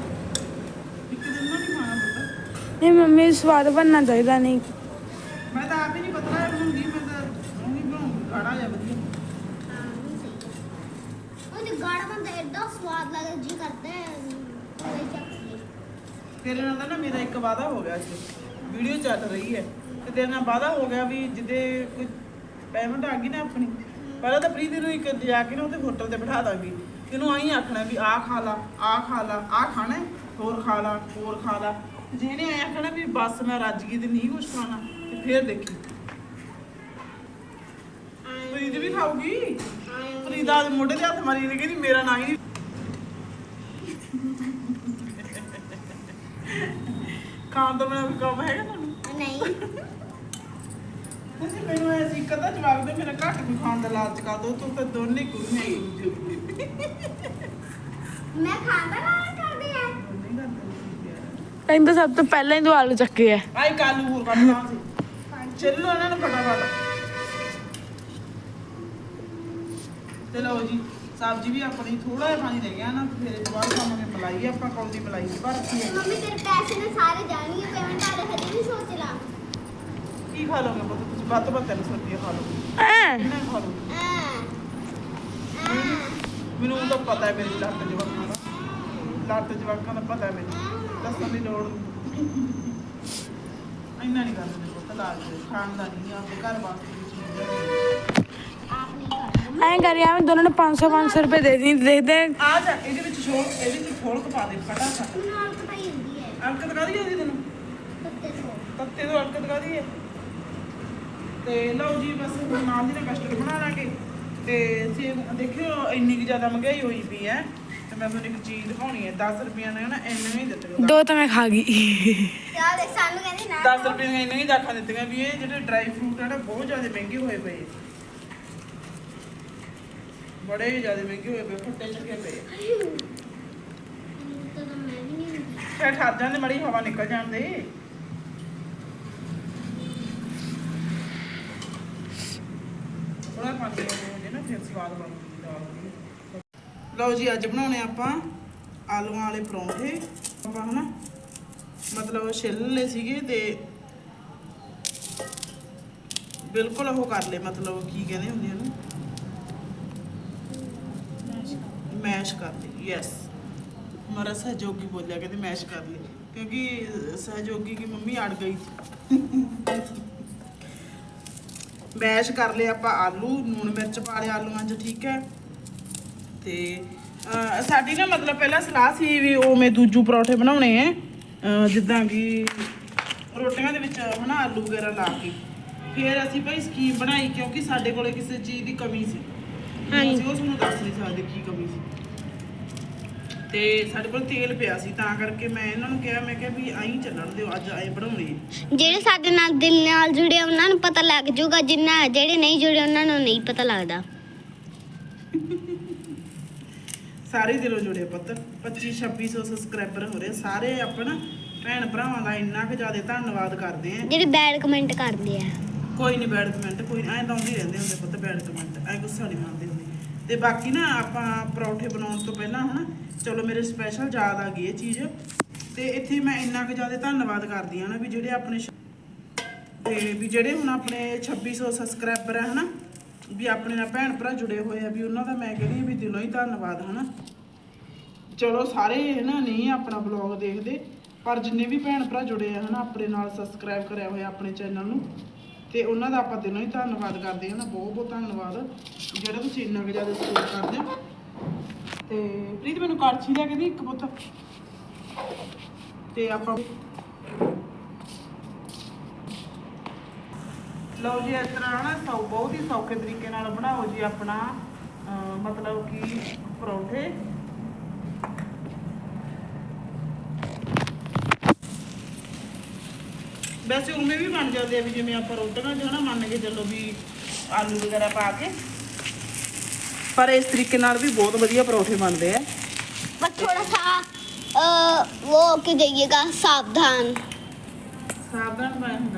ਇੱਕ ਦਿਨ ਨਾ ਨਹੀਂ ਖਾਣਾ ਪੁੱਤ ਨਹੀਂ ਮੰਮੀ ਸਵਾਦ ਬਣਨਾ ਚਾਹੀਦਾ ਨਹੀਂ। ਮੈਂ ਤਾਂ ਆਪ ਹੀ ਨਹੀਂ ਪਤਲਾ ਬਣਾਉਂਦੀ ਮੈਂ ਤਾਂ ਉਹੀ ਬਣਾਉਂਗੀ ਗਾੜਾ ਜਿਹਾ ਵਧੀਆ। ਹਾਂ ਨਹੀਂ ਸਹੀ ਉਹ ਤੇ ਗਾੜਾ ਬੰਦਾ ਐਡਾ ਸਵਾਦ ਲੱਗਦਾ ਜੀ ਕਰਦਾ ਹੈ। ਉਹਦੇ ਚੱਕ ਲਈ ਤੇਰੇ ਨਾਲ ਤਾਂ ਨਾ ਮੇਰਾ ਇੱਕ ਵਾਅਦਾ ਹੋ ਗਿਆ ਸੀ ਵੀਡੀਓ ਚੱਲ ਰਹੀ ਹੈ। ਤੇ ਤੇਰੇ ਨਾਲ ਵਾਅਦਾ ਹੋ ਗਿਆ ਵੀ ਜਿੱਦੇ ਕੋਈ ਪੇਮੈਂਟ ਆ ਗਈ ਨਾ ਆਪਣੀ। ਪਹਿਲਾਂ ਤਾਂ ਪ੍ਰੀਤ ਨੂੰ ਇੱਕ ਜਾ ਕੇ ਨਾ ਉਹਦੇ ਹੋਟਲ ਤੇ ਬਿਠਾ ਦਾਂਗੀ। ਤੈਨੂੰ ਆਈ ਆਖਣਾ ਵੀ ਆਹ ਖਾ ਲਾ ਆਹ ਖਾ ਲਾ ਆਹ ਖਾਣਾ ਹੈ, ਹੋਰ ਖਾ ਲਾ ਹੋਰ ਖਾ ਲਾ। ਜਿਹਨੇ ਆਇਆ ਆਖਣਾ ਵੀ ਬਸ ਮੈਂ ਰੱਜ ਗਈ ਤੇ ਨਹੀਂ ਕੁਛ ਖਾਣਾ, ਤੇ ਫੇਰ ਦੇਖੀ। ਪ੍ਰੀਤ ਵੀ ਖਾਊਗੀ? ਪ੍ਰੀਤ ਆ ਮੋਢੇ ਤੇ ਹੱਥ ਮਾਰੀ ਨੇ, ਕਹਿੰਦੀ ਮੇਰਾ ਨਾਂ ਹੀ ਖਾਣ ਤੋਂ ਬਿਨਾਂ ਕੰਮ ਹੈਗਾ ਤੁਹਾਨੂੰ? ਨਹੀਂ ਤੁਸੀਂ ਮੈਨੂੰ ਐ ਸੀ ਕਦਾ ਜਵਾਬ ਦੇ ਮੇਰਾ ਘੱਟ ਵੀ ਖਾਣ ਦਾ ਲਾਲਚ ਕਰ ਦੋ ਤੂੰ ਤਾਂ ਦੋਨੇ ਕੁੜੀਆਂ ਹੀ ਮੈਂ ਖਾਂਦਾ ਨਾ ਕਹਿੰਦਾ ਸਭ ਤੋਂ ਪਹਿਲਾਂ ਹੀ ਆਲੂ ਚੱਕੇ ਆ। ਆਈ ਕਾਲੂ ਹੋਰ ਕੱਢਣਾ ਸੀ। ਚੱਲੋ ਇਹਨਾਂ ਨੂੰ ਫਟਾਫਟ। ਤੇ ਲਓ ਜੀ ਸਬਜ਼ੀ ਵੀ ਆਪਣੀ ਥੋੜਾ ਜਿਹਾ ਪਾਣੀ ਰਹਿ ਗਿਆ ਨਾ ਫਿਰ ਇਹ ਤੋਂ ਬਾਅਦ ਪਾਵਾਂਗੇ ਮਲਾਈ ਆਪਾਂ ਕੌਲੀ ਮਲਾਈ ਭਰ ਰੱਖੀ ਹੈ। ਮੰਮੀ ਤੇਰੇ ਪੈਸੇ ਨੇ ਸਾਰੇ ਜਾਣੀ ਹੈ ਪੇਮੈਂਟ ਵਾਲੇ ਹਜੇ ਵੀ ਸੋਚ ਲਾ। ਕੀ ਖਾ ਲੋਗੇ ਪੁੱਤ? ਤੁਸੀਂ ਵੱਧ ਤੋਂ ਵੱਧ 300 ਰੁਪਏ ਖਾ ਲਓ। ਐ ਕਿੰਨਾ ਖਾ ਲਓ ਆ ਆ ਮੈਨੂੰ ਉਹ ਤਾਂ ਪਤਾ ਹੈ ਮੇਰੀ ਲੱਤ ਜਵਾਕਾਂ ਦਾ। ਲੱਤ ਜਵਾਕਾਂ ਦਾ ਪਤਾ ਹੈ ਮੈਨੂੰ। ਦੱਸਣ ਦੀ ਲੋੜ ਨਹੀਂ। ਇੰਨਾ ਨਹੀਂ ਕਰਦੇ ਪੁੱਤ ਲਾਲ ਜੀ ਖਾਣ ਦਾ ਨਹੀਂ ਆਪਣੇ ਘਰ ਵਾਸਤੇ ਵੀ ਚੀਜ਼ ਹੈ ਆਪ ਨਹੀਂ ਕਰਦਾ ਐਂ ਕਰਿਆ ਮੈਂ ਦੋਨਾਂ ਨੂੰ 500 500 ਰੁਪਏ ਦੇ ਦੀ ਦੇਖਦੇ ਆ ਜਾ ਇਹਦੇ ਵਿੱਚ ਛੋਲ ਇਹਦੇ ਵਿੱਚ ਛੋਲ ਪਾ ਦੇ ਫਟਾਫਟ। ਨਾਲ ਕਟਾਈ ਹੁੰਦੀ ਹੈ ਅੰਕਤ ਕਾਦੀ ਜਾਂਦੀ ਤੈਨੂੰ? ਤੱਤੇ ਸੋ ਤੱਤੇ ਤੋਂ ਅੰਕਤ ਕਾਦੀ ਹੈ ਤੇ ਲਓ ਜੀ ਬਸ ਹੁਣ ਨਾਲ ਦੀ ਨਾ ਕਸਟਰਡ ਬਣਾ ਲਾਂਗੇ। ਤੇ ਸੇਬ ਦੇਖਿਓ ਇੰਨੀ ਕਿ ਜ਼ਿਆਦਾ ਮਹਿੰਗਾਈ ਹੋਈ ਪਈ ਹੈ। ਤੇ ਮੈਂ ਤੁਹਾਨੂੰ ਇੱਕ ਚੀਜ਼ ਦਿਖਾਉਣੀ ਹੈ 10 ਰੁਪਈਆ ਨੇ ਨਾ ਇੰਨੇ ਹੀ ਦਿੱਤੇ ਦੋ ਤਾਂ ਮੈਂ ਖਾ ਗਈ ਯਾਰ ਦੇਖ ਸਾਨੂੰ ਕਹਿੰਦੇ ਨਾ 10 ਰੁਪਏ ਦੀਆਂ ਇੰਨੀਆਂ ਹੀ ਦਾਖਾਂ ਦਿੱਤੀਆਂ ਵੀ ਇਹ ਜਿਹੜੇ ਡਰਾਈ ਫਰੂਟ ਆ ਨਾ ਬਹੁਤ ਜ਼ਿਆਦਾ ਮਹਿੰਗੇ ਹੋਏ ਪਏ। ਬੜੇ ਹੀ ਜ਼ਿਆਦਾ ਮਹਿੰਗੇ ਹੋਏ ਪਏ ਫੁੱਟੇ ਚੱਕੇ ਪਏ ਆ। ਤਾਂ ਤਾਂ ਮੈਂ ਵੀ ਨਹੀਂ ਹੁੰਦੀ ਫਿਰ ਠਰ ਜਾਂਦੇ ਮੜੀ ਹਵਾ ਨਿਕਲ ਜਾਂਦੇ ਥੋੜਾ ਪਾਣੀ ਹੋ ਜੇ ਨਾ ਫਿਰ ਸਵਾਦ ਬਣਦੀ ਦਾਲ ਦੀ ਲਓ ਜੀ ਅੱਜ ਬਣਾਉਣੇ ਆਪਾਂ ਆਲੂਆਂ ਵਾਲੇ ਪਰੌਂਠੇ। ਆਪਾਂ ਹਨਾ ਮਤਲਬ ਛਿੱਲ ਲਏ ਸੀਗੇ ਤੇ ਬਿਲਕੁਲ ਉਹ ਕਰ ਲਏ ਮਤਲਬ ਕੀ ਕਹਿੰਦੇ ਹੁੰਦੇ ਉਹਨੂੰ ਮੈਸ਼ ਕਰ ਲਈ ਯੈਸ ਮੇਰਾ ਸਹਿਯੋਗੀ ਬੋਲਿਆ ਕਹਿੰਦੇ ਮੈਸ਼ ਕਰ ਲਈ ਕਿਉਂਕਿ ਸਹਿਯੋਗੀ ਦੀ ਮੰਮੀ ਅੜ ਗਈ। ਮੈਸ਼ ਕਰ ਲਿਆ ਆਪਾਂ ਆਲੂ ਨੂਣ ਮਿਰਚ ਪਾ ਲਿਆ ਆਲੂਆਂ 'ਚ ਠੀਕ ਹੈ। ਤੇ ਸਾਡੀ ਨਾ ਮਤਲਬ ਪਹਿਲਾਂ ਸਲਾਹ ਸੀ ਵੀ ਉਵੇਂ ਦੂਜੂ ਪਰੌਠੇ ਬਣਾਉਣੇ ਐ ਜਿੱਦਾਂ ਕਿ ਰੋਟੀਆਂ ਦੇ ਵਿੱਚ ਹਨਾ ਆਲੂ ਵਗੈਰਾ ਲਾ ਕੇ ਫਿਰ ਅਸੀਂ ਭਾਈ ਸਕੀਮ ਬਣਾਈ ਕਿਉਂਕਿ ਸਾਡੇ ਕੋਲੇ ਕਿਸੇ ਚੀਜ਼ ਦੀ ਕਮੀ ਸੀ। ਅਸੀਂ ਉਸ ਨੂੰ ਦੱਸ ਨਹੀਂ ਸਕਦੇ ਕੀ ਕਮੀ ਸੀ ਤੇ ਸਾਡੇ ਕੋਲ ਤੇਲ ਪਿਆ ਸੀ ਤਾਂ ਕਰਕੇ ਮੈਂ ਇਹਨਾਂ ਨੂੰ ਕਿਹਾ ਮੈਂ ਕਿਹਾ ਵੀ ਆਈ ਚੱਲਣ ਦਿਓ ਅੱਜ ਆਏ ਬਣਾਉਣੇ। ਜਿਹੜੇ ਸਾਡੇ ਨਾਲ ਦਿਲ ਨਾਲ ਜੁੜੇ ਉਹਨਾਂ ਨੂੰ ਪਤਾ ਲੱਗ ਜਾਊਗਾ ਜਿੰਨਾ ਜਿਹੜੇ ਨਹੀਂ ਜੁੜੇ ਉਹਨਾਂ ਨੂੰ ਨਹੀਂ ਪਤਾ ਲੱਗਦਾ [laughs] ਸਾਰੇ ਦਿਲੋਂ ਜੁੜੇ ਪੁੱਤ। 25 2600 ਸਬਸਕ੍ਰਾਈਬਰ ਹੋ ਰਹੇ। ਸਾਰੇ ਆਪਣਾ ਭੈਣ ਭਰਾਵਾਂ ਦਾ ਇੰਨਾ ਕੁ ਜ਼ਿਆਦਾ ਧੰਨਵਾਦ ਕਰਦੇ ਆ। ਜਿਹੜੇ ਬੈਡ ਕਮੈਂਟ ਕਰਦੇ ਆ। ਕੋਈ ਨਹੀਂ ਬੈਡ ਕਮੈਂਟ ਕੋਈ ਐਂ ਹੀ ਰਹਿੰਦੇ ਹੁੰਦੇ ਪੁੱਤ ਬੈਡ ਕਮੈਂਟ ਐਂ ਗੁੱਸਾ ਨਹੀਂ ਮੰਨਦੇ ਹੁੰਦੇ। ਤੇ ਬਾਕੀ ਨਾ ਆਪਾਂ ਪਰੌਠੇ ਬਣਾਉਣ ਤੋਂ ਪਹਿਲਾਂ ਹਨਾ ਚਲੋ ਮੇਰੇ ਸਪੈਸ਼ਲ ਯਾਦ ਆ ਗਈ ਇਹ ਚੀਜ਼। ਤੇ ਇੱਥੇ ਮੈਂ ਇੰਨਾ ਕੁ ਜ਼ਿਆਦਾ ਧੰਨਵਾਦ ਕਰਦੀ ਹਾਂ ਨਾ ਵੀ ਜਿਹੜੇ ਆਪਣੇ ਤੇ ਵੀ ਜਿਹੜੇ ਹੁਣ ਆਪਣੇ 2600 ਸਬਸਕ੍ਰਾਈਬਰ ਆ ਹਨਾ ਵੀ ਆਪਣੇ ਨਾਲ ਭੈਣ ਭਰਾ ਜੁੜੇ ਹੋਏ ਆ, ਵੀ ਉਹਨਾਂ ਦਾ ਮੈਂ ਕਹਿੰਦੀ ਵੀ ਦਿਲੋਂ ਹੀ ਧੰਨਵਾਦ, ਹਨਾ? ਚਲੋ ਸਾਰੇ ਨਾ ਨਹੀਂ ਆਪਣਾ ਬਲੌਗ ਦੇਖਦੇ, ਪਰ ਜਿੰਨੇ ਵੀ ਭੈਣ ਭਰਾ ਜੁੜੇ ਆ, ਹਨਾ, ਆਪਣੇ ਨਾਲ ਸਬਸਕ੍ਰਾਈਬ ਕਰਿਆ ਹੋਇਆ ਆਪਣੇ ਚੈਨਲ ਨੂੰ, ਤੇ ਉਹਨਾਂ ਦਾ ਆਪਾਂ ਦਿਲੋਂ ਹੀ ਧੰਨਵਾਦ ਕਰਦੇ ਹਾਂ ਨਾ ਬਹੁਤ ਬਹੁਤ ਧੰਨਵਾਦ, ਜਿਹੜਾ ਤੁਸੀਂ ਇੰਨਾ ਕੁ ਜ਼ਿਆਦਾ ਸਪੋਰਟ ਕਰਦੇ ਹੋ। ਤੇ ਪ੍ਰੀਤ, ਮੈਨੂੰ ਕੜਛੀ ਲੈ ਕੇ ਦੇ ਇੱਕ ਪੁੱਤ। ਤੇ ਆਪਾਂ ਲਓ ਜੀ ਇਸ ਤਰ੍ਹਾਂ ਨਾ ਸੌ ਬਹੁਤ ਹੀ ਸੌਖੇ ਤਰੀਕੇ ਨਾਲ ਬਣਾਓ ਜੀ ਆਪਣਾ ਅਹ, ਮਤਲਬ ਕਿ ਪਰੌਂਠੇ ਵੈਸੇ ਉਵੇਂ ਵੀ ਬਣ ਜਾਂਦੇ ਆ ਵੀ ਜਿਵੇਂ ਆਪਾਂ ਰੋਟੀਆਂ ਚ ਹਨਾ ਮੰਨ ਕੇ ਚੱਲੋ ਵੀ ਆਲੂ ਵਗੈਰਾ ਪਾ ਕੇ ਪਰ ਇਸ ਤਰੀਕੇ ਨਾਲ ਵੀ ਬਹੁਤ ਵਧੀਆ ਪਰੌਠੇ ਬਣਦੇ ਆ बस थोड़ा सा अ, वो के जाइएगा सावधान ਸਾਵਧਾਨ ਮੈਂ ਹੁੰਦਾ ਨਾ ਵੀ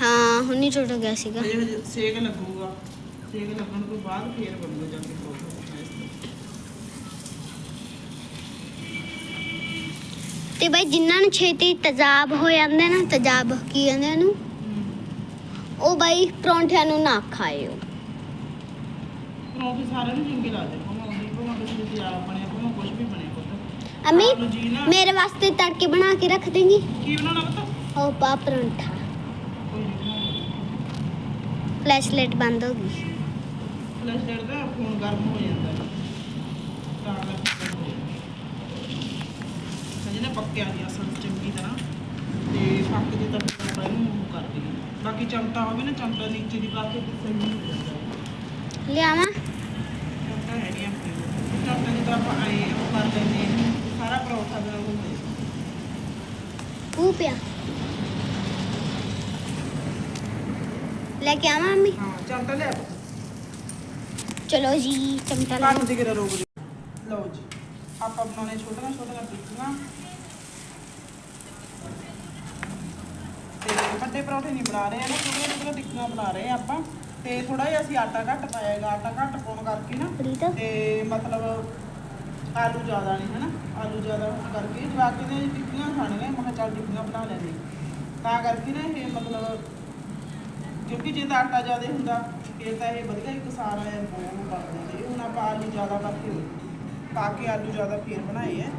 ਹਾਂ ਹੁਣੀ ਟੁੱਟ ਗਿਆ ਸੀਗਾ। ਹਜੇ ਸੇਕ ਲੱਗੂਗਾ। ਸੇਕ ਲੱਗਣ ਤੋਂ ਬਾਅਦ ਫੇਰ ਬਣੂਗਾ ਜਾ ਕੇ ਤੇ ਬਈ ਜਿਨ੍ਹਾਂ ਨੂੰ ਛੇਤੀ ਤੇਜ਼ਾਬ ਹੋ ਜਾਂਦੇ ਨਾ ਤੇਜ਼ਾਬ ਕੀ ਕਹਿੰਦੇ ਉਹਨੂੰ ਉਹ ਬਈ ਪਰੌਂਠਿਆਂ ਨੂੰ ਨਾ ਖਾਇਓ। ਪਰੌਂਠੇ ਸਾਰਿਆਂ ਨੂੰ ਚੰਗੇ ਲੱਗਦੇ ਭਾਵੇਂ ਉਹਦੀ ਭਾਵੇਂ ਕਿਸੇ ਦੇ ਆਪ ਬਣਿਆ ਭਾਵੇਂ ਕੁਝ ਵੀ ਬਣਿਆ ਪੁੱਤ। ਅਮੀ ਜੀ ਨਾ। ਮੇਰੇ ਵਾਸਤੇ ਤੜਕੇ ਬਣਾ ਕੇ ਰੱਖ ਦੇਂਗੀ। ਕੀ ਬਣਾਉਣਾ ਪੁੱਤ? ਉਹ ਪਾ ਪਰੌਂਠਾ। ਕੋਈ ਨਹੀਂ ਫਲੈਸ਼ ਲਾਈਟ ਬੰਦ ਹੋ ਗਈ। ਫਲੈਸ਼ ਲਾਈਟ ਦਾ ਫੋਨ ਗਰਮ ਹੋ ਜਾਂਦਾ ਹੈ। ਤਾਂ ਕਰਕੇ ਗਰਮ ਹੋ ਜਾਂਦਾ। ਹਜੇ ਨਾ ਪੱਕਿਆ ਨਹੀਂ ਅਸਲ 'ਚ ਚੰਗੀ ਤਰ੍ਹਾਂ। ਤੇ ਪੱਕ ਜੇ ਤਾਂ ਫਿਰ ਆਪਾਂ ਇਹਨੂੰ ਉਹ ਕਰ ਦਈਏ। ਬਾਕੀ ਚਮਟਾ ਹੋਵੇ ਨਾ ਚਮਟਾ ਨੀਚੇ ਦੀ ਪਾ ਕੇ ਤੇ ਸਹੀ ਹੋ ਜਾਂਦਾ ਹੈ। ਲਿਆਵਾਂ? ਚਮਟਾ ਹੈ ਨਹੀਂ ਆਪਣੇ ਕੋਲ। ਚਮਟਾ ਜਿੱਦਾਂ ਆਪਾਂ ਆਏ ਉਹ ਕਰ ਲੈਂਦੇ ਹਾਂ। ਸਾਰਾ ਪਰੌਠਾ ਦਾ ਉਹ ਹੁੰਦਾ ਉਹ ਪਿਆ। ਲੈ ਕੇ ਆਵਾਂ ਮੰਮੀ? ਹਾਂ ਚਮਟਾ ਲੈ ਆਓ। ਚਲੋ ਜੀ ਚਮਚਾ ਲਾ ਦੇ ਦੇ ਲਓ ਜੀ ਆਪਾਂ ਬਣਾਉਣੇ ਛੋਟੀਆਂ ਛੋਟੀਆਂ ਟਿੱਕੀਆਂ ਤੇ ਵੱਡੇ ਪਰੌਂਠੇ ਨਹੀਂ ਬਣਾ ਰਹੇ ਆ ਨਾ ਛੋਟੀਆਂ ਛੋਟੀਆਂ ਟਿੱਕੀਆਂ ਬਣਾ ਰਹੇ ਆ ਆਪਾਂ। ਤੇ ਥੋੜਾ ਜਿਹਾ ਅਸੀਂ ਆਟਾ ਘੱਟ ਪਾਇਆਗਾ ਆਟਾ ਘੱਟ ਪਾਉਣ ਕਰਕੇ ਨਾ ਪ੍ਰੀਤ ਤੇ ਮਤਲਬ ਆਲੂ ਜ਼ਿਆਦਾ ਨਹੀਂ ਹਨਾ? ਆਲੂ ਜ਼ਿਆਦਾ ਹੋਣ ਕਰਕੇ ਜਵਾਕ ਨੇ ਟਿੱਕੀਆਂ ਖਾਣੀਆਂ ਮੈਂ ਕਿਹਾ ਚੱਲ ਟਿੱਕੀਆਂ ਬਣਾ ਲੈਂਦੇ ਤਾਂ ਕਰਕੇ ਨਾ ਇਹ ਮਤਲਬ ਕਿਉਂਕਿ ਜੇ ਤਾਂ ਆਟਾ ਜ਼ਿਆਦਾ ਹੁੰਦਾ ਫਿਰ ਤਾਂ ਇਹ ਵਧੀਆ ਇੱਕ ਸਾਰਾ ਇਹ ਬੋਲ ਬਣ ਜਾਂਦੇ ਹੁਣ ਆਪਾਂ ਆਲੂ ਜ਼ਿਆਦਾ ਕਰਕੇ ਹੋਏ। ਪਾ ਕੇ ਆਲੂ ਜ਼ਿਆਦਾ ਫੇਰ ਬਣਾਏ ਆ।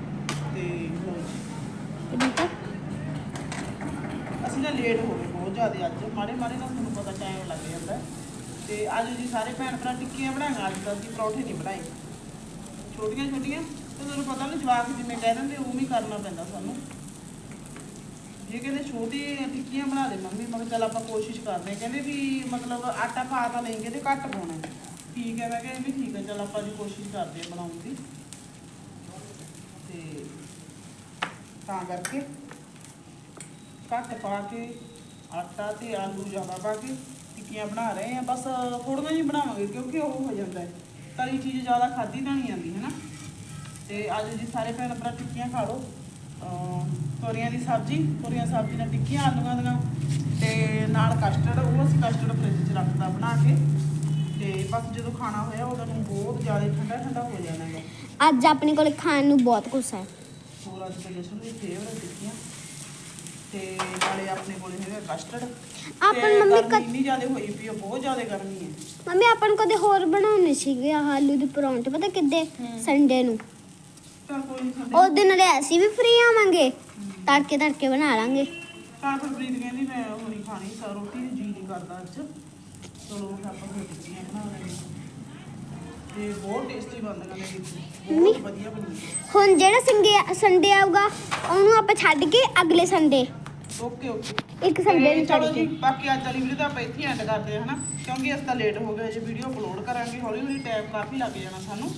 ਤੇ ਲਓ ਜੀ। ਅਸੀਂ ਨਾ ਲੇਟ ਹੋ ਗਏ ਬਹੁਤ ਜ਼ਿਆਦਾ ਅੱਜ। ਮਾੜੇ ਮਾੜੇ ਨਾਲ ਤੁਹਾਨੂੰ ਪਤਾ ਟਾਈਮ ਲੱਗ ਜਾਂਦਾ। ਹੈ। ਤੇ ਅੱਜ ਜੀ ਸਾਰੇ ਭੈਣ ਭਰਾ ਟਿੱਕੀਆਂ ਬਣਾਈਆਂ ਅੱਜ ਤਾਂ ਅਸੀਂ ਪਰੌਠੇ ਨਹੀਂ ਬਣਾਏ। ਛੋਟੀਆਂ ਛੋਟੀਆਂ ਤੇ ਤੁਹਾਨੂੰ ਪਤਾ ਨਾ ਜਵਾਕ ਜਿਵੇਂ ਕਹਿ ਦਿੰਦੇ ਉਵੇਂ ਹੀ ਕਰਨਾ ਪੈਂਦਾ ਸਾਨੂੰ। ਇਹ ਕਹਿੰਦੇ ਛੋਟੀ ਟਿੱਕੀਆਂ ਬਣਾ ਦੇ ਮੰਮੀ, ਮੈਂ ਕਿਹਾ ਚੱਲ ਆਪਾਂ ਕੋਸ਼ਿਸ਼ ਕਰਦੇ ਹਾਂ। ਕਹਿੰਦੇ ਵੀ ਮਤਲਬ ਆਟਾ ਪਾ ਤਾਂ ਨਹੀਂ ਕਹਿੰਦੇ ਘੱਟ ਪਾਉਣਾ ਹੈ। ਠੀਕ ਹੈ, ਮੈਂ ਕਿਹਾ ਇਹ ਵੀ ਠੀਕ ਹੈ, ਚੱਲ ਆਪਾਂ ਜੀ ਕੋਸ਼ਿਸ਼ ਕਰਦੇ ਹਾਂ ਬਣਾਉਣ ਦੀ। ਤੇ ਤਾਂ ਕਰਕੇ ਘੱਟ ਪਾ ਕੇ, ਆਟਾ ਤੇ ਆਲੂ ਜ਼ਿਆਦਾ ਪਾ ਕੇ ਟਿੱਕੀਆਂ ਬਣਾ ਰਹੇ ਆ ਬਸ ਥੋੜੀਆਂ ਹੀ ਬਣਾਵਾਂਗੇ ਕਿਉਂਕਿ ਉਹ ਹੋ ਜਾਂਦਾ ਹੈ। ਤਲੀ ਚੀਜ਼ ਜ਼ਿਆਦਾ ਖਾਧੀ ਤਾਂ ਨਹੀਂ ਜਾਂਦੀ, ਹੈ ਨਾ? ਤੇ ਅੱਜ ਜੀ ਸਾਰੇ ਭੈਣ ਭਰਾ ਟਿੱਕੀਆਂ ਖਾ ਲਓ। ਅਮ ਤੋਰੀਆਂ ਦੀ ਸਬਜ਼ੀ ਤੋਰੀਆਂ ਸਬਜ਼ੀ ਨਾਲ ਟਿੱਕੀਆਂ ਆਲੂਆਂ ਦੀਆਂ ਤੇ ਨਾਲ ਕਸਟਰਡ ਉਹ ਅਸੀਂ ਕਸਟਰਡ ਫ੍ਰਿਜ 'ਚ ਰੱਖਦਾ ਬਣਾ ਕੇ। ਤੇ ਬਸ ਜਦੋਂ ਖਾਣਾ ਹੋਇਆ ਉਦੋਂ ਨੂੰ ਬਹੁਤ ਜ਼ਿਆਦਾ ਠੰਡਾ ਠੰਡਾ ਹੋ ਜਾਣਾ ਹੈਗਾ। ਅੱਜ ਆਪਣੇ ਕੋਲ ਖਾਣ ਨੂੰ ਬਹੁਤ ਕੁਝ ਹੈ। ਹੋਰ ਅੱਜ ਤੇ ਜਸ਼ਨ ਦੀ ਫੇਵਰਟ ਟਿੱਕੀਆਂ ਤੇ ਨਾਲੇ ਆਪਣੇ ਕੋਲੇ ਹੈਗਾ ਕਸਟਰਡ ਆਪਾਂ ਨੂੰ ਮੰਮੀ ਕ- ਇੰਨੀ ਜ਼ਿਆਦਾ ਹੋਈ ਪਈ ਆ ਬਹੁਤ ਜ਼ਿਆਦਾ ਗਰਮੀ ਹੈ। ਮੰਮੀ ਆਪਾਂ ਨੂੰ ਕਦੇ ਹੋਰ ਬਣਾਉਣੇ ਸੀਗੇ ਆਹ ਆਲੂ ਦੇ ਪਰੌਂਠੇ ਪਤਾ ਕਿੱਦੇ? ਸੰਡੇ ਨੂੰ। ਚਲ ਕੋਈ ਨਹੀਂ ਸੰਡੇ ਉਸ ਦਿਨ ਨਾਲੇ ਅਸੀਂ ਵੀ ਫ੍ਰੀ ਆਵਾਂਗੇ। ਤੜਕੇ ਤੜਕੇ ਬਣਾ ਲਾਂਗੇ। ਤਾਂ ਫਿਰ ਪ੍ਰੀਤ ਕਹਿੰਦੀ ਮੈਂ ਉਹ ਨਹੀਂ ਖਾਣੀ ਸਾ ਰੋਟੀ ਦੀ ਜੀ ਨਹੀਂ ਕਰਦਾ ਅੱਜ। ਚਲੋ ਫਿਰ ਆਪਾਂ ਫਿਰ ਟਿੱਕੀਆਂ ਬਣਾ ਲੈਂਦੇ ਹਾਂ। ਤੇ ਬਹੁਤ ਟੇਸਟੀ ਬਣਦੀਆਂ ਨੇ ਟਿੱਕੀ ਬਹੁਤ ਵਧੀਆ ਬਣੀਆਂ ਹੁਣ ਜਿਹੜਾ ਸੰਗੇ ਸੰਡੇ ਆਊਗਾ ਉਹਨੂੰ ਆਪਾਂ ਛੱਡ ਕੇ ਅਗਲੇ ਸੰਡੇ। Okay okay. ਇੱਕ ਸੰਡੇ ਨੂੰ ਚਲੋ ਛੱਡ ਜੀ ਕੇ। ਬਾਕੀ ਅੱਜ ਵਾਲੀ ਵੀਡੀਓ ਤਾਂ ਆਪਾਂ ਇੱਥੇ ਐਂਡ ਕਰਦੇ ਹਾਂ ਹਨਾ? ਕਿਉਂਕਿ ਅਸੀਂ ਤਾਂ ਲੇਟ ਹੋ ਗਏ ਜੇ ਵੀਡੀਓ ਅਪਲੋਡ ਕਰਾਂਗੇ। ਹੌਲੀ ਹੌਲੀ ਟਾਈਮ ਕਾਫੀ ਲੱਗ ਜਾਣਾ ਸਾਨੂੰ।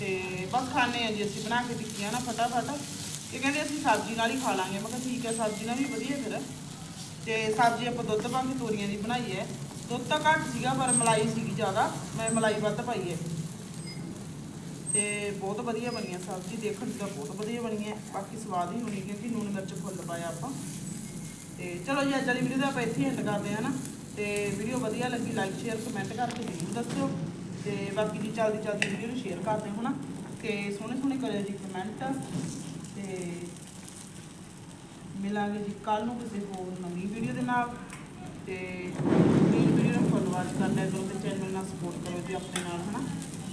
ਤੇ ਬਸ ਖਾਣੇ ਆ ਜੀ ਅਸੀਂ, ਬਣਾ ਕੇ ਟਿੱਕੀਆਂ ਨਾ ਫਟਾਫਟ। ਇਹ ਕਹਿੰਦੇ ਅਸੀਂ ਸਬਜ਼ੀ ਨਾਲ ਹੀ ਖਾ ਲਾਂਗੇ। ਮੈਂ ਕਿਹਾ ਠੀਕ ਹੈ, ਸਬਜ਼ੀ ਨਾਲ ਵੀ ਵਧੀਆ ਫਿਰ। ਤੇ ਸਬਜ਼ੀ ਆਪਾਂ ਦੁੱਧ ਪਾ ਕੇ ਤੋਰੀਆਂ ਦੀ ਬਣਾਈ ਹੈ। ਦੁੱਧ ਤਾਂ ਘੱਟ ਸੀਗਾ, ਪਰ ਮਲਾਈ ਸੀਗੀ ਜ਼ਿਆਦਾ। ਮੈਂ ਮਲਾਈ ਵੱਧ ਪਾਈ ਹੈ। ਤੇ ਬਹੁਤ ਵਧੀਆ ਬਣੀ ਬਣੀਆਂ ਸਬਜ਼ੀ। ਦੇਖਣ 'ਚ ਤਾਂ ਬਹੁਤ ਵਧੀਆ ਬਣੀ ਹੈ। ਬਾਕੀ ਸਵਾਦ ਹੀ ਹੋਣੀ, ਕਿਉਂਕਿ ਨੂਨ ਮਿਰਚ ਫੁੱਲ ਪਾਇਆ ਆਪਾਂ। ਤੇ ਚਲੋ ਜੀ, ਅੱਜ ਵਾਲੀ ਵੀਡੀਓ ਦਾ ਆਪਾਂ ਇੱਥੇ ਐਂਡ ਕਰਦੇ ਹਾਂ ਨਾ। ਤੇ ਵੀਡੀਓ ਵਧੀਆ ਲੱਗੀ ਲਾਈਕ ਸ਼ੇਅਰ ਕਮੈਂਟ ਕਰਕੇ ਜ਼ਰੂਰ ਦੱਸਿਓ। ਤੇ ਬਾਕੀ ਜੀ ਚੱਲਦੀ ਚੱਲਦੀ ਵੀਡੀਓ ਨੂੰ ਸ਼ੇਅਰ ਕਰਦੇ ਹੋ ਨਾ ਤੇ ਸੋਹਣੇ ਸੋਹਣੇ ਕਰਿਓ ਜੀ ਕਮੈਂਟ ਤੇ ਮਿਲਾਂਗੇ ਜੀ ਕੱਲ ਨੂੰ ਕਿਸੇ ਹੋਰ ਨਵੀਂ ਵੀਡੀਓ ਦੇ ਨਾਲ। ਤੇ ਮੇਰੀ ਵੀਡੀਓ ਨੂੰ ਫੋਲੋ ਕਰ ਲਿਆ ਕਰੋ ਤੇ ਚੈਨਲ ਨਾਲ ਸਪੋਰਟ ਕਰੋ ਜੀ ਆਪਣੇ ਨਾਲ ਹਨਾ?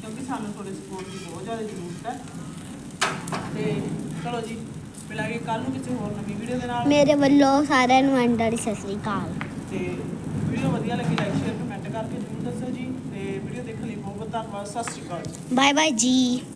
ਕਿਉਂਕਿ ਸਾਨੂੰ ਤੁਹਾਡੇ ਸਪੋਰਟ ਦੀ ਬਹੁਤ ਜ਼ਿਆਦਾ ਜ਼ਰੂਰਤ ਹੈ। ਤੇ ਚਲੋ ਜੀ ਮਿਲਾਂਗੇ ਕੱਲ ਨੂੰ ਕਿਸੇ ਹੋਰ ਨਵੀਂ ਵੀਡੀਓ ਦੇ ਨਾਲ। ਮੇਰੇ ਵੱਲੋਂ ਸਾਰਿਆਂ ਨੂੰ ਅੰਡਰ ਸਤਿ ਸ੍ਰੀ ਅਕਾਲ। ਤੇ ਵੀਡੀਓ ਵਧੀਆ ਲੱਗੀ ਲਾਈਕ ਸ਼ੇਅਰ ਕਮੈਂਟ ਕਰਕੇ ਜ਼ਰੂਰ ਦੱਸੋ ਜੀ। ਤੇ ਵੀਡੀਓ ਦੇਖਣ ਲਈ ਧੰਨਵਾਦ ਸਤਿ ਸ਼੍ਰੀ ਅਕਾਲ ਬਾਏ ਬਾਏ ਜੀ।